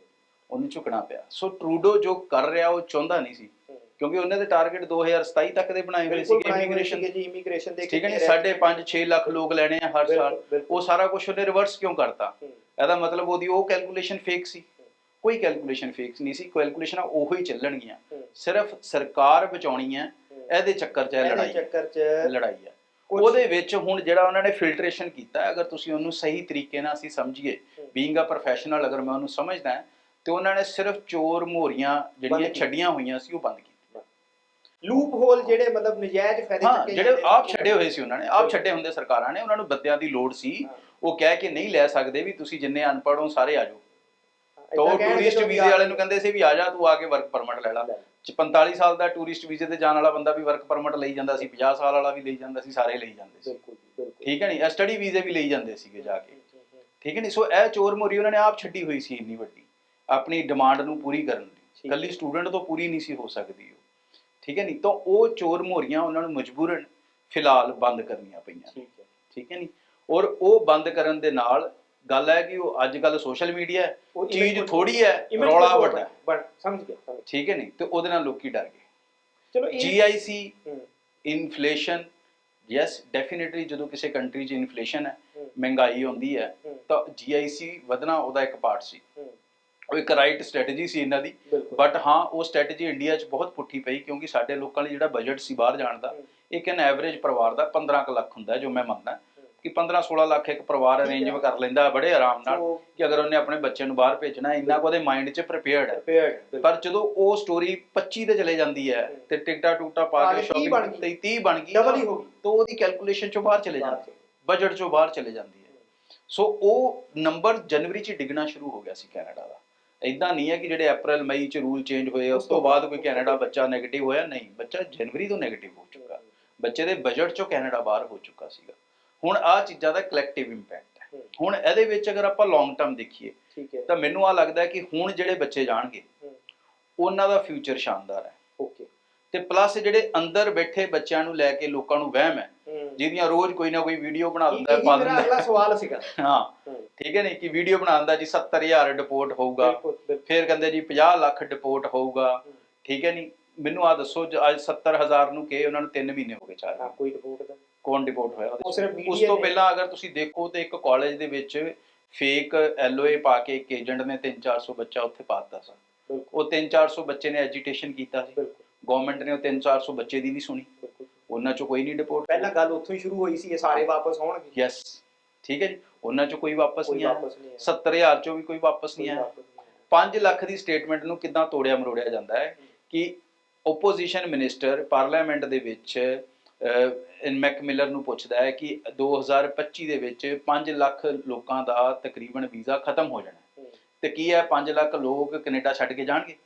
ਉਹਨੂੰ ਝੁਕਣਾ ਪਿਆ। ਸੋ ਟਰੂਡੋ ਜੋ ਕਰ ਰਿਹਾ ਉਹ ਚਾਹੁੰਦਾ ਨਹੀਂ ਸੀ। ਕਿਉਂਕਿ ਉਹਨੇ ਦੇ ਟਾਰਗੇਟ 2027 ਤੱਕ ਦੇ ਬਣਾਏ ਹੋਏ ਸੀਗੇ ਇਮੀਗ੍ਰੇਸ਼ਨ ਜੀ ਇਮੀਗ੍ਰੇਸ਼ਨ ਦੇ ਠੀਕ ਹੈ ਨਹੀਂ 5.5 6 ਲੱਖ ਲੋਕ ਲੈਣੇ ਆ ਹਰ ਸਾਲ। ਉਹ ਸਾਰਾ ਕੁਝ ਉਹਨੇ ਰਿਵਰਸ ਕਿਉਂ ਕਰਤਾ? ਇਹਦਾ ਮਤਲਬ ਉਹਦੀ ਉਹ ਕੈਲਕੂਲੇਸ਼ਨ ਫੇਕ ਸੀ। ਕੋਈ ਕੈਲਕੂਲੇਸ਼ਨ ਫੇਕ ਨਹੀਂ ਸੀ ਕੈਲਕੂਲੇਸ਼ਨਾਂ ਉਹੋ ਹੀ ਚੱਲਣਗੀਆਂ। ਸਿਰਫ ਸਰਕਾਰ ਬਚਾਉਣੀ ਹੈ। ਇਹਦੇ ਚੱਕਰ 'ਚ ਇਹਦੇ ਲੜਾਈ। ਚੱਕਰ 'ਚ ਲੜਾਈ ਹੈ ਉਹਦੇ ਵਿੱਚ ਹੁਣ ਜਿਹੜਾ ਉਹਨਾਂ ਨੇ ਫਿਲਟਰੇਸ਼ਨ ਕੀਤਾ ਹੈ, ਅਗਰ ਤੁਸੀਂ ਉਹਨੂੰ ਸਹੀ ਤਰੀਕੇ ਨਾਲ ਅਸੀਂ ਸਮਝੀਏ। ਬੀਇੰਗ ਅ ਪ੍ਰੋਫੈਸ਼ਨਲ ਅਗਰ ਮੈਂ ਉਹਨੂੰ ਸਮਝਦਾ ਤੇ ਉਹਨਾਂ ਨੇ ਸਿਰਫ ਚੋਰ ਮੋਰੀਆਂ ਜਿਹੜੀਆਂ। ਛੱਡੀਆਂ ਹੋਈਆਂ ਸੀ ਉਹ ਬੰਦ ਲੂਪ ਹੋਲ ਜਿਹੜੇ ਮਤਲਬ ਨਜਾਇਜ਼ ਫਾਇਦੇ ਹਾਂ ਚੱਕੇ ਜਿਹੜੇ ਆਪ ਛੱਡੇ ਹੋਏ ਸੀ ਉਹਨਾਂ ਨੇ ਆਪ ਛੱਡੇ ਹੁੰਦੇ ਸਰਕਾਰਾਂ ਨੇ ਉਹਨਾਂ ਨੂੰ ਬੰਦਿਆਂ ਦੀ ਲੋੜ ਸੀ। ਉਹ ਕਹਿ ਕੇ ਨਹੀਂ ਲੈ ਸਕਦੇ ਵੀ ਤੁਸੀਂ ਜਿੰਨੇ ਅਨਪੜ੍ਹ ਹੋ ਸਾਰੇ ਆ ਜਾਓ। ਤਾਂ ਉਹ ਟੂਰਿਸਟ ਵੀਜ਼ੇ ਵਾਲੇ ਨੂੰ ਕਹਿੰਦੇ ਸੀ ਵੀ ਆ ਜਾ ਤੂੰ ਆ ਕੇ ਵਰਕ ਪਰਮਿਟ ਲੈ ਲੈ। ਲੈ। 45 ਸਾਲ ਦਾ ਟੂਰਿਸਟ ਵੀਜ਼ੇ ਤੇ ਜਾਣ ਵਾਲਾ ਬੰਦਾ ਵੀ ਵਰਕ ਪਰਮਿਟ ਲਈ ਜਾਂਦਾ ਸੀ 50 ਸਾਲ ਵਾਲਾ ਵੀ ਲਈ ਜਾਂਦਾ ਸੀ ਸਾਰੇ ਲਈ ਜਾਂਦੇ ਸੀ। ਬਿਲਕੁਲ ਬਿਲਕੁਲ। ਠੀਕ ਹੈ ਨਹੀਂ ਸਟੱਡੀ ਵੀਜ਼ੇ ਵੀ ਲਈ ਜਾਂਦੇ ਸੀਗੇ ਜਾ ਕੇ। ਠੀਕ ਹੈ ਨਹੀਂ ਸੋ ਇਹ ਚੋਰ ਮੋਰੀ ਉਹਨਾਂ ਨੇ ਆਪ ਛੱਡੀ ਹੋਈ ਸੀ ਇੰਨੀ ਵੱਡੀ। ਆਪਣੀ ਡਿਮਾਂਡ ਨੂੰ ਪੂਰੀ ਕਰਨ ਠੀਕ ਕੱਲੀ ਸਟੂਡੈਂਟ ਤੋਂ ਪੂਰੀ ਨਹੀਂ ਸੀ ਹੋ ਸਕਦੀ ਉਹ। ਠੀਕ ਹੈ ਨਹੀਂ ਤਾਂ ਉਹ ਚੋਰ ਮੋਰੀਆਂ ਉਹਨਾਂ ਨੂੰ ਮਜਬੂਰਨ ਫਿਲਹਾਲ ਬੰਦ ਕਰਨੀਆਂ ਪਈਆਂ। ਠੀਕ ਹੈ। ਠੀਕ ਹੈ ਨਹੀਂ ਔਰ ਉਹ ਬੰਦ ਕਰਨ ਦੇ ਨਾਲ ਗੱਲ ਹੈ ਕਿ ਉਹ ਅੱਜ ਕੱਲ ਸੋਸ਼ਲ ਮੀਡੀਆ ਹੈ ਉਹ ਚੀਜ਼ ਥੋੜੀ ਹੈ ਰੌਲਾ ਵੱਡਾ। ਬਣ ਸਮਝ ਗਿਆ। ਠੀਕ ਹੈ ਨਹੀਂ ਤੇ ਉਹਦੇ ਨਾਲ ਲੋਕੀ ਡਰ ਗਏ। ਚਲੋ ਜੀਆਈਸੀ ਇਨਫਲੇਸ਼ਨ ਯੈਸ ਡੈਫੀਨਿਟਲੀ ਜਦੋਂ ਕਿਸੇ ਕੰਟਰੀ 'ਚ ਇਨਫਲੇਸ਼ਨ ਹੈ ਮਹਿੰਗਾਈ ਹੁੰਦੀ ਹੈ ਤਾਂ ਜੀਆਈਸੀ ਵਧਣਾ ਉਹਦਾ ਇੱਕ ਪਾਰਟ ਸੀ। ਉਹ ਇੱਕ ਰਾਈਟ ਸਟ੍ਰੈਟਜੀ ਸੀ ਇਹਨਾਂ ਦੀ। ਬਟ ਹਾਂ ਉਹ ਸਟ੍ਰੈਟਜੀ ਇੰਡੀਆ 'ਚ ਬਹੁਤ ਪੁੱਠੀ ਪਈ ਕਿਉਂਕਿ ਸਾਡੇ ਲੋਕਾਂ ਲਈ ਜਿਹੜਾ ਬਜਟ ਸੀ ਬਾਹਰ ਜਾਣ ਦਾ ਇੱਕ ਐਨ ਐਵਰੇਜ ਪਰਿਵਾਰ ਦਾ 15 ਕੁ ਲੱਖ ਹੁੰਦਾ ਜੋ ਮੈਂ ਮੰਨਦਾ। ਕਿ 15 16 ਲੱਖ ਇੱਕ ਪਰਿਵਾਰ ਅਰੇਂਜ ਕਰ ਲੈਂਦਾ ਬੜੇ ਆਰਾਮ ਨਾਲ ਕਿ ਅਗਰ ਉਹਨੇ ਆਪਣੇ ਬੱਚੇ ਨੂੰ ਬਾਹਰ ਭੇਜਣਾ ਇੰਨਾ ਕੁ ਉਹਦੇ ਮਾਈਂਡ 'ਚ ਪ੍ਰਿਪੇਅਰਡ ਹੈ। ਪਰ ਜਦੋਂ ਉਹ ਸਟੋਰੀ 25 ਤੇ ਚਲੇ ਜਾਂਦੀ ਹੈ ਤੇ ਟਿਕਟਾ ਟੂਟਾ ਪਾ ਕੇ ਕੇ 30 ਬਣ ਸ਼ਾਪਿੰਗ। ਤੇ 30 ਬਣ ਗਈ ਡਬਲ ਹੀ ਹੋ ਗਈ। ਤਾਂ ਉਹਦੀ ਕੈਲਕੂਲੇਸ਼ਨ ਚੋਂ ਬਾਹਰ ਚਲੇ ਜਾਂਦੀ ਹੈ। ਬਜਟ ਚੋਂ ਬਾਹਰ ਚਲੇ ਜਾਂਦੀ ਹੈ। ਸੋ ਉਹ ਨੰਬਰ ਜਨਵਰੀ 'ਚ ਡਿੱਗਣਾ ਸ਼ੁਰੂ ਹੋ ਗਿਆ ਸੀ ਕੈਨੇਡਾ ਦਾ। ਇਦਾਂ ਨਹੀਂ ਹੈ ਕਿ ਜਿਹੜੇ ਅਪ੍ਰੈਲ ਮਈ 'ਚ ਰੂਲ ਚੇਂਜ ਹੋਏ ਉਸ ਤੋਂ ਬਾਅਦ ਕੋਈ ਕੈਨੇਡਾ ਬੱਚਾ 네ਗੇਟਿਵ ਹੋਇਆ? ਨਹੀਂ ਬੱਚਾ ਜਨਵਰੀ ਤੋਂ 네ਗੇਟਿਵ ਹੋ ਚੁੱਕਾ। ਬੱਚੇ ਦੇ ਬਜਟ ਚੋਂ ਕੈਨੇਡਾ ਬਾਹਰ ਹੋ ਚੁੱਕਾ ਸੀਗਾ। ਹੁਣ ਆ ਚੀਜ਼ਾਂ ਦਾ ਕਲੈਕਟਿਵ ਇੰਪੈਕਟ ਹੈ। ਹੁਣ ਇਹਦੇ ਵਿੱਚ ਅਗਰ ਆਪਾਂ ਲੌਂਗ ਟਰਮ ਦੇਖੀਏ ਤਾਂ ਮੈਨੂੰ ਆ ਲੱਗਦਾ ਕਿ ਹੁਣ ਜਿਹੜੇ ਬੱਚੇ ਜਾਣਗੇ। ਉਹਨਾਂ ਦਾ ਫਿਊਚਰ ਸ਼ਾਨਦਾਰ ਹੈ। ਓਕੇ ਤੇ ਪਲੱਸ ਜਿਹੜੇ ਅੰਦਰ ਬੈਠੇ ਬੱਚਿਆਂ ਨੂੰ ਲੈ ਕੇ ਲੋਕਾਂ ਨੂੰ ਵਹਿਮ ਹੈ ਜਿਹਦੀਆਂ ਰੋਜ਼ ਕੋਈ ਨਾ ਕੋਈ ਵੀਡੀਓ ਬਣਾ ਦਿੰਦਾ ਹੈ ਇਹ ਪਾ ਦਿੰਦਾ ਹੈ। ਅਗਲਾ ਸਵਾਲ ਸੀਗਾ? ਹਾਂ ਠੀਕ ਹੈ ਨਹੀਂ ਕਿ ਵੀਡੀਓ ਬਣਾਉਂਦਾ ਜੀ 70000 ਡਿਪੋਰਟ ਹੋਊਗਾ। ਫਿਰ ਕਹਿੰਦੇ ਜੀ 50 ਲੱਖ ਡਿਪੋਰਟ ਹੋਊਗਾ। ਠੀਕ ਹੈ ਨਹੀਂ ਮੈਨੂੰ ਆ ਦੱਸੋ ਅੱਜ 70000 ਨੂੰ ਕਿ ਉਹਨਾਂ ਨੂੰ 3 ਮਹੀਨੇ ਹੋ ਗਏ ਚਾਰ ਕੋਈ ਰਿਪੋਰਟ ਦਾ? ਕੌਣ ਡਿਪੋਰਟ ਹੋਇਆ? ਉਸ ਤੋਂ ਪਹਿਲਾਂ ਅਗਰ ਤੁਸੀਂ ਦੇਖੋ ਤੇ ਇੱਕ ਕਾਲਜ ਦੇ ਵਿੱਚ ਫੇਕ ਐਲਓਏ ਪਾ ਕੇ ਇੱਕ ਏਜੰਟ ਨੇ 3-400 ਬੱਚਾ ਉੱਥੇ ਪਾਤਾ ਸੀ। ਉਹ 3-400 ਬੱਚੇ ਨੇ ਐਜੀਟੇਸ਼ਨ ਕੀਤਾ ਸੀ। ਬਿਲਕੁਲ। ਗਵਰਨਮੈਂਟ ਨੇ ਉਹ 3-400 ਬੱਚੇ ਦੀ ਵੀ ਸੁਣੀ। ਉਹਨਾਂ ਚੋਂ ਕੋਈ ਨਹੀਂ ਡਿਪੋਰਟ ਪਹਿਲਾਂ ਗੱਲ ਉੱਥੋਂ ਹੀ ਸ਼ੁਰੂ ਹੋਈ ਸੀ ਇਹ ਸਾਰੇ ਵਾਪਸ ਆਉਣਗੇ। ਯੈਸ ਠੀਕ ਹੈ ਜੀ। ਉਹਨਾਂ ਚੋਂ ਕੋਈ ਵਾਪਸ ਨਹੀਂ ਆਇਆ। ਵਾਪਸ ਨਹੀਂ ਆਇਆ। 70000 ਚੋਂ ਵੀ ਕੋਈ ਵਾਪਸ ਨਹੀਂ ਆਇਆ। ਵਾਪਸ ਨਹੀਂ ਆਇਆ। 5 ਲੱਖ ਦੀ ਸਟੇਟਮੈਂਟ ਨੂੰ ਕਿੱਦਾਂ ਤੋੜਿਆ ਮਰੋੜਿਆ ਜਾਂਦਾ ਹੈ ਕਿ ਓਪੋਜੀਸ਼ਨ ਮਿਨਿਸਟਰ ਪਾਰਲੀਮੈਂਟ ਦੇ ਵਿੱਚ ਇਨ ਮੈਕਮਿਲਰ ਨੂੰ ਪੁੱਛਦਾ ਹੈ ਕਿ 2025 ਦੇ ਵਿੱਚ 5 ਲੱਖ ਲੋਕਾਂ ਦਾ ਤਕਰੀਬਨ ਵੀਜ਼ਾ ਖਤਮ ਹੋ ਜਾਣਾ। ਤੇ ਕੀ ਹੈ 5 ਲੱਖ ਲੋਕ ਕੈਨੇਡਾ ਛੱਡ ਕੇ ਜਾਣਗੇ?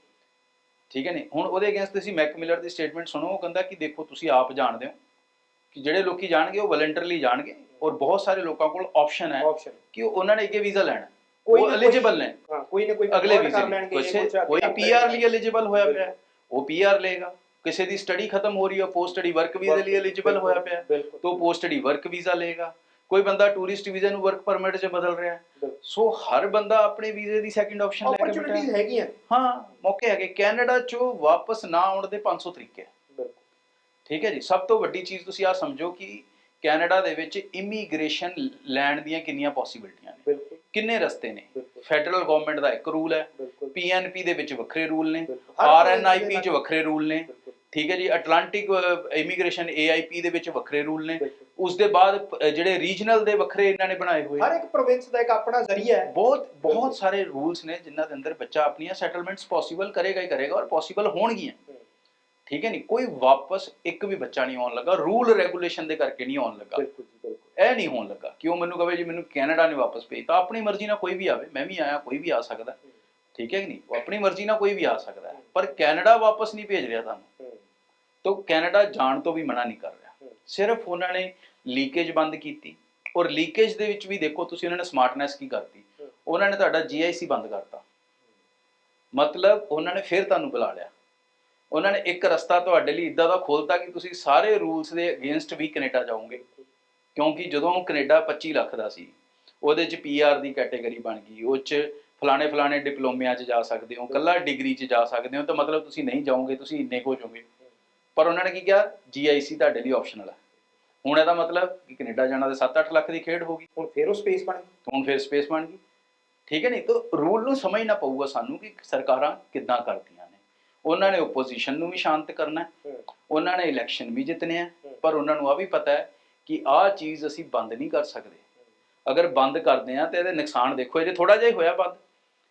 ਠੀਕ ਹੈ ਨਹੀਂ ਹੁਣ ਉਹਦੇ ਅਗੇਂਸਟ ਤੁਸੀਂ ਮੈਕਮਿਲਰ ਦੀ ਸਟੇਟਮੈਂਟ ਸੁਣੋ ਉਹ ਕਹਿੰਦਾ ਕਿ ਦੇਖੋ ਤੁਸੀਂ ਆਪ ਜਾਣਦੇ ਹੋ ਕਿ ਜਿਹੜੇ ਲੋਕੀ ਜਾਣਗੇ ਉਹ ਵਲੰਟਰਲੀ ਜਾਣਗੇ ਔਰ ਬਹੁਤ ਸਾਰੇ ਲੋਕਾਂ ਕੋਲ ਆਪਸ਼ਨ ਹੈ ਆਪਸ਼ਨ ਕਿ ਉਹ- ਉਹਨਾਂ ਨੇ ਅੱਗੇ ਵੀਜ਼ਾ ਲੈਣਾ। ਕੋਈ ਉਹ ਐਲੀਜੀਬਲ ਨੇ। ਕੋਈ ਨਾ ਕੋਈ ਅਗਲੇ ਵੀਜ਼ੇ ਲਈ। ਕੋਈ ਪੀਆਰ। ਲਈ ਐਲੀਜੀਬਲ ਹੋਇਆ ਪਿਆ। ਉਹ ਪੀਆਰ ਲਏਗਾ। ਕਿਸੇ ਦੀ ਸਟੱਡੀ ਖਤਮ ਹੋ ਰਹੀ ਹੈ ਪੋਸਟ ਸਟੱਡੀ ਵਰਕ ਵੀਜ਼ੇ ਲਈ ਐਲੀਜੀਬਲ ਹੋਇਆ ਪਿਆ। ਤਾਂ ਪੋਸਟ ਸਟੱਡੀ ਵਰਕ ਵੀਜ਼ਾ ਲਏਗਾ। ਕੋਈ ਬੰਦਾ ਟੂਰਿਸਟ ਵੀਜ਼ੇ ਨੂੰ ਵਰਕ ਪਰਮਿਟ 'ਚ ਬਦਲ ਰਿਹਾ ਹੈ। ਸੋ ਹਰ ਬੰਦਾ ਆਪਣੇ ਵੀਜ਼ੇ ਦੀ ਸੈਕੰਡ ਆਪਸ਼ਨ ਲੈ ਕੇ ਬੈਠਾ। ਹੈਗੀਆਂ। ਹਾਂ ਮੌਕੇ ਹੈਗੇ। ਕੈਨੇਡਾ 'ਚੋਂ ਵਾਪਸ ਨਾ ਆਉਣ ਦੇ 500 ਤਰੀਕੇ। ਬਿਲਕੁਲ। ਠੀਕ ਹੈ ਜੀ? ਸਭ ਤੋਂ ਵੱਡੀ ਚੀਜ਼ ਤੁਸੀਂ ਆ ਸਮਝੋ ਕਿ ਕੈਨੇਡਾ ਦੇ ਵਿੱਚ ਇਮੀਗ੍ਰੇਸ਼ਨ ਲੈਣ ਦੀਆਂ ਕਿੰਨੀਆਂ ਪੋਸੀਬਿਲਟੀਆਂ ਨੇ। ਕਿੰਨੇ ਰਸਤੇ ਨੇ? ਫੈਡਰਲ ਗਵਰਨਮੈਂਟ ਦਾ ਇੱਕ ਰੂਲ ਹੈ। ਪੀਐਨਪੀ ਦੇ ਵਿੱਚ ਵੱਖਰੇ ਰੂਲ ਨੇ। ਆਰਐਨਆਈਪੀ 'ਚ ਵੱਖਰੇ ਰੂਲ ਨੇ। ਠੀਕ ਹੈ ਜੀ? ਅਟਲਾਂਟਿਕ ਇਮੀਗ੍ਰੇਸ਼ਨ ਏਆਈਪੀ ਦੇ ਵਿੱਚ ਵੱਖਰੇ ਰੂਲ ਨੇ। ਉਸ ਦੇ ਬਾਅਦ ਜਿਹੜੇ ਰੀਜਨਲ ਦੇ ਵੱਖਰੇ ਇਹਨਾਂ ਨੇ ਬਣਾਏ ਹੋਏ। ਹਰ ਨੇ। ਇੱਕ ਪ੍ਰੋਵਿੰਸ ਦਾ ਇੱਕ ਆਪਣਾ ਜ਼ਰੀਆ ਹੈ। ਬਹੁਤ ਬਹੁਤ ਸਾਰੇ ਰੂਲਸ ਨੇ ਜਿਨ੍ਹਾਂ ਦੇ ਅੰਦਰ ਬੱਚਾ ਆਪਣੀਆਂ ਸੈਟਲਮੈਂਟਸ ਪੋਸੀਬਲ ਕਰੇਗਾ ਹੀ ਕਰੇਗਾ ਔਰ ਪੋਸੀਬਲ ਹੋਣਗੀਆਂ। ਠੀਕ ਹੈ ਨਹੀਂ ਕੋਈ ਵਾਪਸ ਇੱਕ ਵੀ ਬੱਚਾ ਨਹੀਂ ਆਉਣ ਲੱਗਾ ਰੂਲ ਰੈਗੂਲੇਸ਼ਨ ਦੇ ਕਰਕੇ ਨਹੀਂ ਆਉਣ ਲੱਗਾ। ਬਿਲਕੁਲ ਜੀ ਬਿਲਕੁਲ। ਇਹ ਨਹੀਂ ਹੋਣ ਲੱਗਾ। ਕਿ ਉਹ ਮੈਨੂੰ ਕਹੇ ਜੀ ਮੈਨੂੰ ਕੈਨੇਡਾ ਨਹੀਂ ਵਾਪਸ ਭੇਜ ਤਾਂ ਆਪਣੀ ਮਰਜ਼ੀ ਨਾਲ ਕੋਈ ਵੀ ਆਵੇ ਮੈਂ ਵੀ ਆਇਆ ਕੋਈ ਵੀ ਆ ਸਕਦਾ। ਠੀਕ ਹੈ ਕਿ ਨਹੀਂ? ਉਹ ਆਪਣੀ ਮਰਜ਼ੀ ਨਾਲ ਕੋਈ ਵੀ ਆ ਸਕਦਾ ਹੈ। ਪਰ ਕੈਨੇਡਾ ਵਾਪਸ ਨਹੀਂ ਭੇਜ ਰਿਹਾ ਤੁਹਾਨੂੰ। ਤਾਂ ਕੈਨੇਡਾ ਜਾਣ ਤੋਂ ਵੀ ਮਨਾ ਨਹੀਂ ਕਰ ਰਿਹਾ। ਸਿਰਫ ਉਹਨਾਂ ਨੇ ਲੀਕੇਜ ਬੰਦ ਕੀਤੀ। ਔਰ ਲੀਕੇਜ ਦੇ ਵਿੱਚ ਵੀ ਦੇਖੋ, ਤੁਸੀਂ ਉਹਨਾਂ ਨੇ ਸਮਾਰਟਨੈਸ ਕੀ ਕਰਤੀ? ਉਹਨਾਂ ਨੇ ਤੁਹਾਡਾ ਜੀਆਈਸੀ ਬੰਦ ਕਰਤਾ। ਮਤਲਬ ਉਹਨਾਂ ਨੇ ਫਿਰ ਤੁਹਾਨੂੰ ਬੁਲਾ ਲਿਆ। ਉਹਨਾਂ ਨੇ ਇੱਕ ਰਸਤਾ ਤੁਹਾਡੇ ਲਈ ਇਦਾਂ ਦਾ ਖੋਲਤਾ ਕਿ ਤੁਸੀਂ ਸਾਰੇ ਰੂਲਸ ਦੇ ਅਗੇਂਸਟ ਵੀ ਕੈਨੇਡਾ ਜਾਓਗੇ। ਕਿਉਂਕਿ ਜਦੋਂ ਕੈਨੇਡਾ 25 ਲੱਖ ਦਾ ਸੀ, ਉਹਦੇ ਚ ਪੀਆਰ ਦੀ ਕੈਟਾਗਰੀ ਬਣ ਗਈ। ਉਹ ਚ ਫਲਾਣੇ ਫਲਾਣੇ ਡਿਪਲੋਮਿਆਂ 'ਚ ਜਾ ਸਕਦੇ ਹੋ ਕੱਲਾ ਡਿਗਰੀ 'ਚ ਜਾ ਸਕਦੇ ਹੋ, ਤਾਂ ਮਤਲਬ ਤੁਸੀਂ ਨਹੀਂ ਜਾਓਗੇ, ਤੁਸੀਂ ਇੰਨੇ ਕੁ ਹੋ ਜਾਓਗੇ। ਪਰ ਉਹਨਾਂ ਨੇ ਕੀ ਕਿਹਾ? ਜੀਆਈਸੀ ਤੁਹਾਡੇ ਲਈ ਆਪਸ਼ਨਲ ਹੈ ਹੁਣ ਇਹਦਾ ਮਤਲਬ ਕਿ ਕੈਨੇਡਾ ਜਾਣਾ ਤੇ 7-8 ਲੱਖ ਦੀ ਖੇਡ ਹੋ ਗਈ। ਹੁਣ ਫੇਰ ਉਹ ਸਪੇਸ ਬਣ ਗਈ। ਹੁਣ ਫਿਰ ਸਪੇਸ ਬਣ ਗਈ। ਠੀਕ ਹੈ ਨਹੀਂ ਤਾਂ ਰੂਲ ਨੂੰ ਸਮਝਣਾ ਪਊਗਾ ਸਾਨੂੰ ਕਿ ਸਰਕਾਰਾਂ ਕਿੱਦਾਂ ਕਰਦੀਆਂ ਨੇ। ਉਹਨਾਂ ਨੇ ਓਪੋਜੀਸ਼ਨ ਨੂੰ ਵੀ ਸ਼ਾਂਤ ਕਰਨਾ ਹੈ। ਹੂੰ। ਉਹਨਾਂ ਨੇ ਇਲੈਕਸ਼ਨ ਵੀ ਜਿੱਤਨੇ ਆ। ਹੂੰ। ਪਰ ਉਹਨਾਂ ਨੂੰ ਆ ਵੀ ਪਤਾ ਹੈ ਕਿ ਆਹ ਚੀਜ਼ ਅਸੀਂ ਬੰਦ ਨਹੀਂ ਕਰ ਸਕਦੇ। ਅਗਰ ਬੰਦ ਕਰਦੇ ਆ ਤੇ ਇਹਦੇ ਨੁਕਸਾਨ ਦੇਖੋ ਇਹਦੇ ਥੋੜਾ ਜਿਹਾ ਹੀ ਹੋਇਆ ਬੰਦ।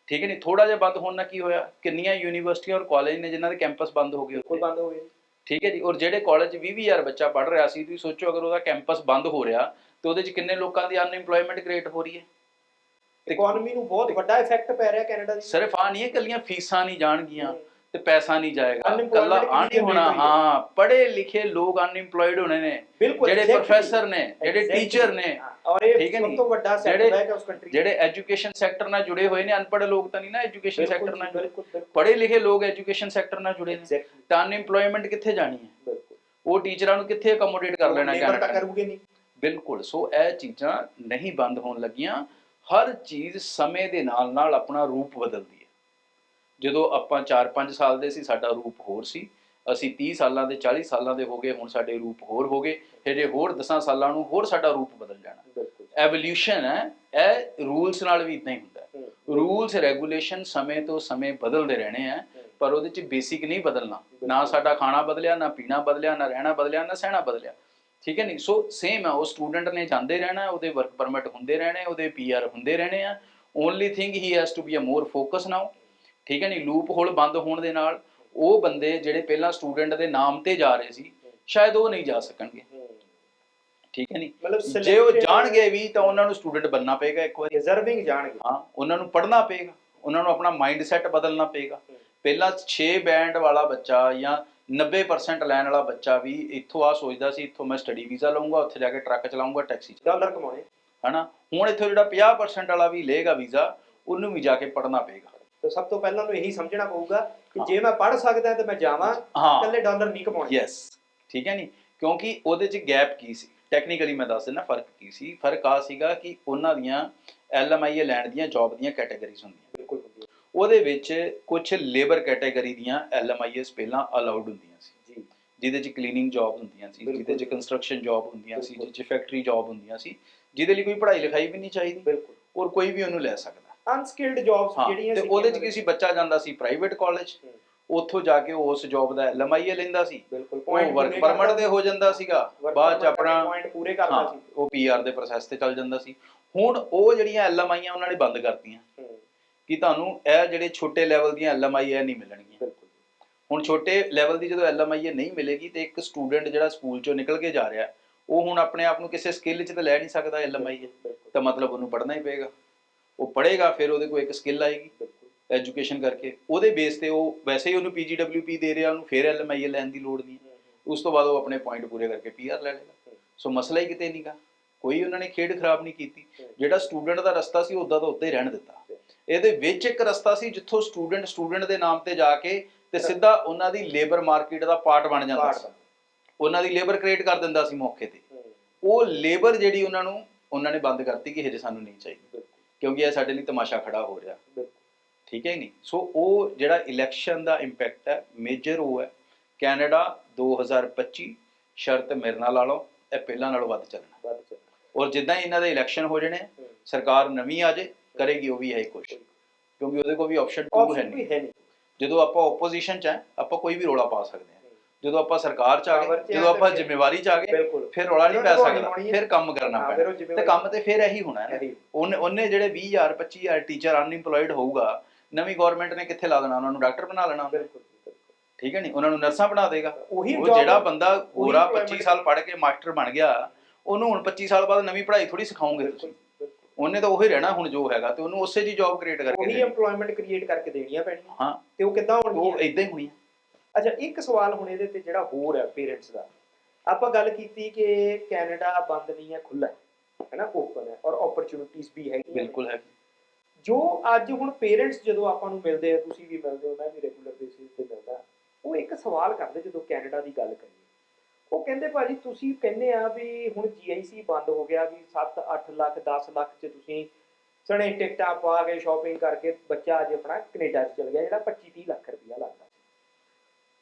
ਠੀਕ ਹੈ ਨਹੀਂ ਥੋੜਾ ਜਿਹਾ ਬੰਦ ਹੋਣ ਨਾਲ ਕੀ ਹੋਇਆ? ਕਿੰਨੀਆਂ ਯੂਨੀਵਰਸਿਟੀਆਂ ਔਰ ਕਾਲਜ ਨੇ ਜਿਨ੍ਹਾਂ ਦੇ ਕੈਂਪਸ ਬੰਦ ਹੋ ਗਏ ਉੱਥੇ? ਬੰਦ ਹੋਏ ਠੀਕ ਹੈ ਜੀ ਔਰ ਜਿਹੜੇ ਕਾਲਜ 20000 ਬੱਚਾ ਪੜ ਰਿਹਾ ਸੀ ਤੁਸੀਂ ਸੋਚੋ ਅਗਰ ਉਹਦਾ ਕੈਂਪਸ ਬੰਦ ਹੋ ਰਿਹਾ ਤੇ ਉਹਦੇ ਚ ਕਿੰਨੇ ਲੋਕਾਂ ਦੀ ਅਨਇੰਪਲੋਇਮੈਂਟ ਕ੍ਰੀਏਟ ਹੋ ਰਹੀ ਹੈ ਇਕਨੋਮੀ ਨੂੰ ਬਹੁਤ ਵੱਡਾ ਇਫੈਕਟ ਪੈ ਰਿਹਾ ਕੈਨੇਡਾ ਦੀ ਸਿਰਫ ਆ ਨਹੀਂ ਹੈ ਕੱਲੀਆਂ ਫੀਸਾਂ ਨਹੀਂ ਜਾਣਗੀਆਂ। ਤੇ ਪੈਸਾ ਨਹੀਂ ਜਾਏਗਾ। ਕੱਲਾ ਕਿੰਨੀ ਆ ਨਹੀਂ ਹੋਣਾ ਹੈ। ਪੜ੍ਹੇ ਲਿਖੇ ਲੋਕ ਅਨਇੰਪਲੋਇਡ ਹੋਣੇ ਨੇ ਜਿਹੜੇ ਪ੍ਰੋਫੈਸਰ ਨੇ ਜਿਹੜੇ ਟੀਚਰ ਨੇ ਔਰ ਇਹ ਠੀਕ ਹੈ ਸਭ? ਤੋਂ ਵੱਡਾ ਜਿਹੜੇ- ਸੈਟਬੈਕ ਹੈ ਉਸ ਕੰਟਰੀ ਜਿਹੜੇ ਐਜੂਕੇਸ਼ਨ ਸੈਕਟਰ ਨਾਲ ਜੁੜੇ ਹੋਏ ਨੇ ਅਨਪੜ੍ਹ ਲੋਕ ਤਾਂ ਨਹੀਂ ਨਾ ਐਜੂਕੇਸ਼ਨ ਸੈਕਟਰ ਨਾਲ ਜੁੜੇ। ਪੜ੍ਹੇ ਲਿਖੇ ਲੋਕ ਐਜੂਕੇਸ਼ਨ ਸੈਕਟਰ ਨਾਲ ਜੁੜੇ ਨੇ। ਤਾਂ ਅਨਇੰਪਲੋਇਮੈਂਟ ਕਿੱਥੇ ਜਾਣੀ ਹੈ? ਉਹ ਟੀਚਰਾਂ ਨੂੰ ਕਿੱਥੇ ਅਕਮੋਡੇਟ ਕਰ ਲੈਣਾ ਕੈਨੇਡਾ ਨੇ? ਕਰੂਗੇ ਨਹੀਂ ਬਿਲਕੁਲ ਸੋ ਇਹ ਚੀਜ਼ਾਂ ਨਹੀਂ ਬੰਦ ਹੋਣ ਲੱਗੀਆਂ। ਹਰ ਚੀਜ਼ ਸਮੇਂ ਦੇ ਨਾਲ ਨਾਲ ਆਪਣਾ ਰੂਪ ਬਦਲਦੀ ਜਦੋਂ ਆਪਾਂ 4-5 ਸਾਲ ਦੇ ਸੀ ਸਾਡਾ ਰੂਪ ਹੋਰ ਸੀ। ਅਸੀਂ 30 ਸਾਲਾਂ ਦੇ 40 ਸਾਲਾਂ ਦੇ ਹੋ ਗਏ ਹੁਣ ਸਾਡੇ ਰੂਪ ਹੋਰ ਹੋ ਗਏ। ਹਜੇ ਹੋਰ 10 ਸਾਲਾਂ ਨੂੰ ਹੋਰ ਸਾਡਾ ਰੂਪ ਬਦਲ ਜਾਣਾ। ਐਵੋਲੂਸ਼ਨ ਹੈ ਇਹ ਰੂਲਸ ਨਾਲ ਵੀ ਇਦਾਂ ਹੀ ਹੁੰਦਾ। ਰੂਲਸ ਰੈਗੂਲੇਸ਼ਨ ਸਮੇਂ ਤੋਂ ਸਮੇਂ ਬਦਲਦੇ ਰਹਿਣੇ ਆ। ਪਰ ਉਹਦੇ ਚ ਬੇਸਿਕ ਨਹੀਂ ਬਦਲਣਾ। ਨਾ। ਸਾਡਾ ਖਾਣਾ ਬਦਲਿਆ ਨਾ ਪੀਣਾ ਬਦਲਿਆ ਨਾ ਰਹਿਣਾ ਬਦਲਿਆ ਨਾ ਸਹਿਣਾ ਬਦਲਿਆ। ਠੀਕ ਹੈ ਨਹੀਂ ਸੋ ਸੇਮ ਹੈ ਉਹ ਸਟੂਡੈਂਟ ਨੇ ਜਾਂਦੇ ਰਹਿਣਾ ਉਹਦੇ ਵਰਕ ਪਰਮਿਟ ਹੁੰਦੇ ਰਹਿਣੇ ਉਹਦੇ ਪੀਆਰ ਹੁੰਦੇ ਰਹਿਣੇ ਆ। Only thing he has to be a more focus now ਠੀਕ ਹੈ ਨਹੀਂ ਲੂਪ ਹੋਲ ਬੰਦ ਹੋਣ ਦੇ ਨਾਲ ਉਹ ਬੰਦੇ ਜਿਹੜੇ ਪਹਿਲਾਂ ਸਟੂਡੈਂਟ ਦੇ ਨਾਮ ਤੇ ਜਾ ਰਹੇ ਸੀ ਸ਼ਾਇਦ ਉਹ ਨਹੀਂ ਜਾ ਸਕਣਗੇ। ਠੀਕ ਹੈ ਨਹੀਂ ਮਤਲਬ ਜੇ ਉਹ ਜਾਣਗੇ ਵੀ ਤਾਂ ਉਹਨਾਂ ਨੂੰ ਸਟੂਡੈਂਟ ਬਣਨਾ ਪਏਗਾ ਇੱਕ ਵਾਰੀ। ਰਿਜ਼ਰਵਿੰਗ ਜਾਣਗੇ। ਹਾਂ ਉਹਨਾਂ ਨੂੰ ਪੜ੍ਹਨਾ ਪਏਗਾ। ਉਹਨਾਂ ਨੂੰ ਆਪਣਾ ਮਾਈਂਡ ਸੈਟ ਬਦਲਣਾ ਪਏਗਾ। ਪਹਿਲਾਂ 6 ਬੈਂਡ ਵਾਲਾ ਬੱਚਾ ਜਾਂ 90% ਲੈਣ ਵਾਲਾ ਬੱਚਾ ਵੀ ਇੱਥੋਂ ਆ ਸੋਚਦਾ ਸੀ ਇੱਥੋਂ ਮੈਂ ਸਟੱਡੀ ਵੀਜ਼ਾ ਲਵਾਂਗਾ ਉੱਥੇ ਜਾ ਕੇ ਟਰੱਕ ਚਲਾਉਂਗਾ ਟੈਕਸੀ ਡਾਲਰ ਕਮਾਉਣੇ। ਹਨਾ? ਹੁਣ ਇੱਥੋਂ ਜਿਹੜਾ 50% ਵਾਲਾ ਵੀ ਲਏਗਾ ਵੀਜ਼ਾ ਉਹਨੂੰ ਵੀ ਜਾ ਕੇ ਪੜ੍ਹਨਾ ਪਏਗਾ। ਤਾਂ ਸਭ ਤੋਂ ਪਹਿਲਾਂ ਨੂੰ ਇਹੀ ਸਮਝਣਾ ਪਊਗਾ ਕਿ। ਜੇ ਮੈਂ ਪੜ੍ਹ ਸਕਦਾ ਤਾਂ ਮੈਂ ਜਾਵਾਂ ਇਕੱਲੇ ਡਾਲਰ ਨਹੀਂ ਕਮਾਉਣੇ। ਯੈਸ ਠੀਕ ਹੈ ਨਹੀਂ ਕਿਉਂਕਿ ਉਹਦੇ 'ਚ ਗੈਪ ਕੀ ਸੀ? ਟੈਕਨੀਕਲੀ ਮੈਂ ਦੱਸ ਦਿੰਦਾ ਫ਼ਰਕ ਕੀ ਸੀ? ਫ਼ਰਕ ਆ ਸੀਗਾ ਕਿ ਉਹਨਾਂ ਦੀਆਂ ਐਲਐਮਆਈਏ ਲੈਣ ਦੀਆਂ ਜੌਬ ਦੀਆਂ ਕੈਟਾਗਰੀਜ਼ ਹੁੰਦੀਆਂ। ਬਿਲਕੁਲ। ਉਹਦੇ ਵਿੱਚ ਕੁਝ ਲੇਬਰ ਕੈਟਾਗਰੀ ਦੀਆਂ ਐਲਐਮਆਈਐਸ ਪਹਿਲਾਂ ਅਲਾਉਡ ਹੁੰਦੀਆਂ ਸੀ। ਜੀ। ਜਿਹਦੇ 'ਚ ਕਲੀਨਿੰਗ ਜੌਬ ਹੁੰਦੀਆਂ ਸੀ ਜਿਹਦੇ 'ਚ। ਕੰਸਟਰਕਸ਼ਨ ਜੌਬ ਹੁੰਦੀਆਂ ਸੀ। ਜਿਹਦੇ 'ਚ ਫੈਕਟਰੀ ਜੌਬ ਹੁੰਦੀਆਂ ਸੀ ਜਿਹਦੇ ਲਈ ਕੋਈ ਪੜ੍ਹਾਈ ਲਿਖਾਈ ਵੀ ਨਹੀਂ ਚਾਹੀਦੀ। ਬਿਲਕੁਲ। ਔਰ ਕੋਈ ਵੀ ਉਹਨੂੰ ਲੈ ਸਕਦਾ। ਅਨਸਕਿਲਡ ਜੌਬਸ ਜਿਹੜੀਆਂ ਸੀਗੀਆਂ ਉਹਦੇ 'ਚ ਉਹਨਾਂ ਕਿਸੇ ਬੱਚਾ ਜਾਂਦਾ ਸੀ ਪ੍ਰਾਈਵੇਟ ਕਾਲਜ। ਉੱਥੋਂ ਜਾ ਕੇ ਉਸ ਜੌਬ ਦਾ ਐਲਐਮਆਈਏ ਲੈਂਦਾ ਸੀ। ਬਿਲਕੁਲ ਉਹ ਵਰਕ ਪਰਮਿਟ ਦੇ ਹੋ ਜਾਂਦਾ ਸੀਗਾ। ਬਾਅਦ ਚ ਆਪਣਾ ਪੁਆਇੰਟ ਪੂਰੇ ਕਰਦਾ ਸੀ। ਉਹ ਪੀਆਰ ਦੇ ਪ੍ਰੋਸੈਸ ਤੇ ਚੱਲ ਜਾਂਦਾ ਸੀ। ਹੁਣ ਉਹ ਜਿਹੜੀਆਂ ਐਲਐਮਆਈਆਂ ਉਹਨਾਂ ਨੇ ਬੰਦ ਕਰਤੀਆਂ। ਕਿ ਤੁਹਾਨੂੰ ਇਹ ਜਿਹੜੇ ਛੋਟੇ ਲੈਵਲ ਦੀਆਂ ਐਲਐਮਆਈ ਨਹੀਂ ਮਿਲਣਗੀਆਂ। ਹੁਣ ਛੋਟੇ ਲੈਵਲ ਦੀ ਜਦੋਂ ਐਲਐਮਆਈ ਨਹੀਂ ਮਿਲੇਗੀ ਤੇ ਇੱਕ ਸਟੂਡੈਂਟ ਜਿਹੜਾ ਸਕੂਲ ਚੋਂ ਨਿਕਲ ਕੇ ਜਾ ਰਿਹਾ ਉਹ ਹੁਣ ਆਪਣੇ ਆਪ ਨੂੰ ਕਿਸੇ ਸਕਿੱਲ 'ਚ ਤਾਂ ਲੈ ਨਹੀਂ ਸਕਦਾ ਐਲਐਮਆਈ ਤਾਂ ਮਤਲਬ ਉਹਨੂੰ ਪੜ੍ਹਨਾ ਹੀ ਪਏਗਾ। ਉਹ ਪੜ੍ਹੇਗਾ, ਫਿਰ ਉਹਦੇ ਕੋਲ ਇੱਕ ਸਕਿੱਲ ਆਏਗੀ। ਐਜੂਕੇਸ਼ਨ ਕਰਕੇ। ਉਹਦੇ ਬੇਸ ਤੇ ਉਹ ਵੈਸੇ ਹੀ ਉਹਨੂੰ ਪੀਜੀਡਬਲਯੂਪੀ ਦੇ ਰਿਹਾ, ਉਹਨੂੰ ਫਿਰ ਐਲਐਮਆਈ ਲੈਣ ਦੀ ਲੋੜ ਨਹੀਂ ਉਸ ਤੋਂ ਬਾਅਦ ਉਹ ਆਪਣੇ ਪੁਆਇੰਟ ਪੂਰੇ ਕਰਕੇ ਪੀਆਰ ਲੈ ਲੇਗਾ ਸੋ ਮਸਲਾ ਹੀ ਕਿਤੇ ਨਹੀਂਗਾ ਕੋਈ ਉਹਨਾਂ ਨੇ ਖੇਡ ਖਰਾਬ ਨਹੀਂ ਕੀਤੀ। ਜਿਹੜਾ ਸਟੂਡੈਂਟ ਦਾ ਰਸਤਾ ਸੀ ਉਦਾਂ ਦਾ ਉੱਤੇ ਰਹਿਣ ਦਿੱਤਾ। ਇਹਦੇ ਵਿੱਚ ਇੱਕ ਰਸਤਾ ਸੀ, ਜਿੱਥੋਂ ਸਟੂਡੈਂਟ ਸਟੂਡੈਂਟ ਦੇ ਨਾਮ ਤੇ ਜਾ ਕੇ ਤੇ ਸਿੱਧਾ ਉਹਨਾਂ ਦੀ ਲੇਬਰ ਮਾਰਕੀਟ ਦਾ ਪਾਰਟ ਬਣ ਜਾਂਦਾ ਸੀ। ਉਹਨਾਂ ਦੀ ਲੇਬਰ ਕ੍ਰੀਏਟ ਕਰ ਦਿੰਦਾ ਸੀ ਮੌਕੇ ਤੇ। ਉਹ ਲੇਬਰ ਜਿਹੜੀ ਉਹਨਾਂ ਨੂੰ, ਉਹਨਾਂ ਨੇ ਬੰਦ ਕਰਤੀ ਕਿ ਹਜੇ ਸਾਨੂੰ ਨਹੀਂ ਚਾਹੀਦੀ। ਕਿਉਂਕਿ ਇਹ ਸਾਡੇ ਲਈ ਤਮਾਸ਼ਾ ਖੜਾ ਹੋ ਰਿਹਾ। ਠੀਕ ਹੈ ਨਹੀਂ? ਸੋ ਉਹ ਜਿਹੜਾ ਇਲੈਕਸ਼ਨ ਦਾ ਇੰਪੈਕਟ ਹੈ ਮੇਜਰ ਉਹ ਹੈ। ਕੈਨੇਡਾ 2025 ਸ਼ਰਤ ਮੇਰੇ ਨਾਲ ਲਾ ਲਓ ਇਹ ਪਹਿਲਾਂ ਨਾਲੋਂ ਵੱਧ ਚੱਲਣਾ। ਵੱਧ ਚੱਲ ਔਰ ਜਿੱਦਾਂ ਹੀ ਇਹਨਾਂ ਦੇ ਇਲੈਕਸ਼ਨ ਹੋ ਜਾਣੇ। ਸਰਕਾਰ ਨਵੀਂ ਆ ਜੇ ਕਰੇਗੀ ਉਹ ਵੀ ਇਹ ਕੁਛ। ਕਿਉਂਕਿ ਉਹਦੇ ਕੋਲ ਵੀ ਆਪਸ਼ਨ 2 ਹੈ ਨਹੀਂ। ਜਦੋਂ ਆਪਾਂ ਆਪੋਜੀਸ਼ਨ ਚ ਆਪਾਂ ਕੋਈ ਵੀ ਰੋਲਾ ਪਾ ਸਕਦੇ ਹਾਂ। ਜਦੋਂ ਆਪਾਂ ਸਰਕਾਰ ਚ ਆ ਗਏ ਜਦੋਂ ਆਪਾਂ ਜ਼ਿੰਮੇਵਾਰੀ ਚ ਆ ਗਏ ਫਿਰ ਰੋਲਾ ਨਹੀਂ ਪੈ ਸਕਦਾ। ਫਿਰ ਕੰਮ ਕਰਨਾ ਉਹ ਪੈਣਾ। ਤੇ ਕੰਮ ਤੇ ਫਿਰ ਇਹੀ ਹੋਣਾ ਹੈ। ਉਹਨੇ ਉਹਨੇ ਜਿਹੜੇ 20000 25000 ਟੀਚਰ ਅਨਇੰਪਲੋਇਡ ਹੋਊਗਾ ਨਵੀਂ ਗਵਰਨਮੈਂਟ ਨੇ ਕਿੱਥੇ ਲਾ ਦੇਣਾ ਉਹਨਾਂ ਨੂੰ ਡਾਕਟਰ ਬਣਾ ਲੈਣਾ। ਠੀਕ ਹੈ ਨਹੀਂ ਉਹਨਾਂ ਨੂੰ ਨਰਸਾਂ ਬਣਾ ਦੇਗਾ। ਉਹੀ ਉਹ ਜਿਹੜਾ ਬੰਦਾ ਗੋਰਾ employment 25 ਸਾਲ ਪੜ੍ਹ ਕੇ ਮਾਸਟਰ ਬਣ ਗਿਆ ਉਹਨੂੰ ਹੁਣ 25 ਸਾਲ ਬਾਅਦ ਨਵੀਂ ਪੜ੍ਹਾਈ ਥੋੜੀ ਸਿਖਾਉਂਗੇ ਤੁਸੀਂ। ਉਹਨੇ ਤਾਂ ਉਹੀ ਰਹਿਣਾ ਹੁਣ ਜੋ ਹੈਗਾ ਤੇ ਉਹਨੂੰ ਉਸੇ ਜੀ ਜੌਬ ਕ੍ਰੀਏਟ ਕਰਕੇ ਉਹੀ ਦੇਣੀ। EMPLOYMENT ਕ੍ਰੀਏਟ ਕਰਕੇ ਦੇਣੀਆਂ ਪੈਣੀਆਂ ਹਾਂ। ਤੇ ਉਹ ਕਿੱਦਾਂ ਉਹ ਹੋਣਗੀਆਂ ਇਦਾਂ ਹੀ ਹੋਣੀ ਹੈ ਅੱਛਾ ਇੱਕ ਸਵਾਲ ਹੁਣ ਇਹਦੇ ਤੇ ਜਿਹੜਾ ਹੋਰ ਹੈ ਪੇਰੈਂਟਸ ਦਾ। ਆਪਾਂ ਗੱਲ ਕੀਤੀ ਕਿ ਕੈਨੇਡਾ ਬੰਦ ਨਹੀਂ ਹੈ ਖੁੱਲਾ ਹੈ ਹੈਨਾ ਓਪਨ ਹੈ ਔਰ ਓਪਰਚੁਨਿਟੀਜ਼ ਵੀ ਹੈਗੀਆਂ ਬਿਲਕੁਲ ਹੈ। ਜੋ ਅੱਜ ਹੁਣ ਪੇਰੈਂਟਸ ਜਦੋਂ ਆਪਾਂ ਨੂੰ ਮਿਲਦੇ ਆ ਤੁਸੀਂ ਵੀ ਮਿਲਦੇ ਹੋ ਮੈਂ ਵੀ ਰੈਗੂਲਰ ਬੇਸਿਸ ਤੇ ਮਿਲਦਾ ਉਹ ਇੱਕ ਸਵਾਲ ਕਰਦੇ ਜਦੋਂ ਕੈਨੇਡਾ ਦੀ ਗੱਲ ਕਰੀਏ। ਉਹ ਕਹਿੰਦੇ ਭਾਜੀ ਤੁਸੀਂ ਕਹਿੰਦੇ ਆ ਵੀ ਹੁਣ ਜੀਆਈਸੀ ਬੰਦ ਹੋ ਗਿਆ ਵੀ 7 8 ਲੱਖ 10 ਲੱਖ ਚ ਤੁਸੀਂ ਸਣੇ ਟਿਕਟਾਂ ਪਾ ਕੇ ਸ਼ਾਪਿੰਗ ਕਰਕੇ ਬੱਚਾ ਅੱਜ ਆਪਣਾ ਕੈਨੇਡਾ ਚ ਚਲ ਗਿਆ ਜਿਹੜਾ 25 30 ਲੱਖ ਰੁਪਇਆ ਲੱਗਦਾ।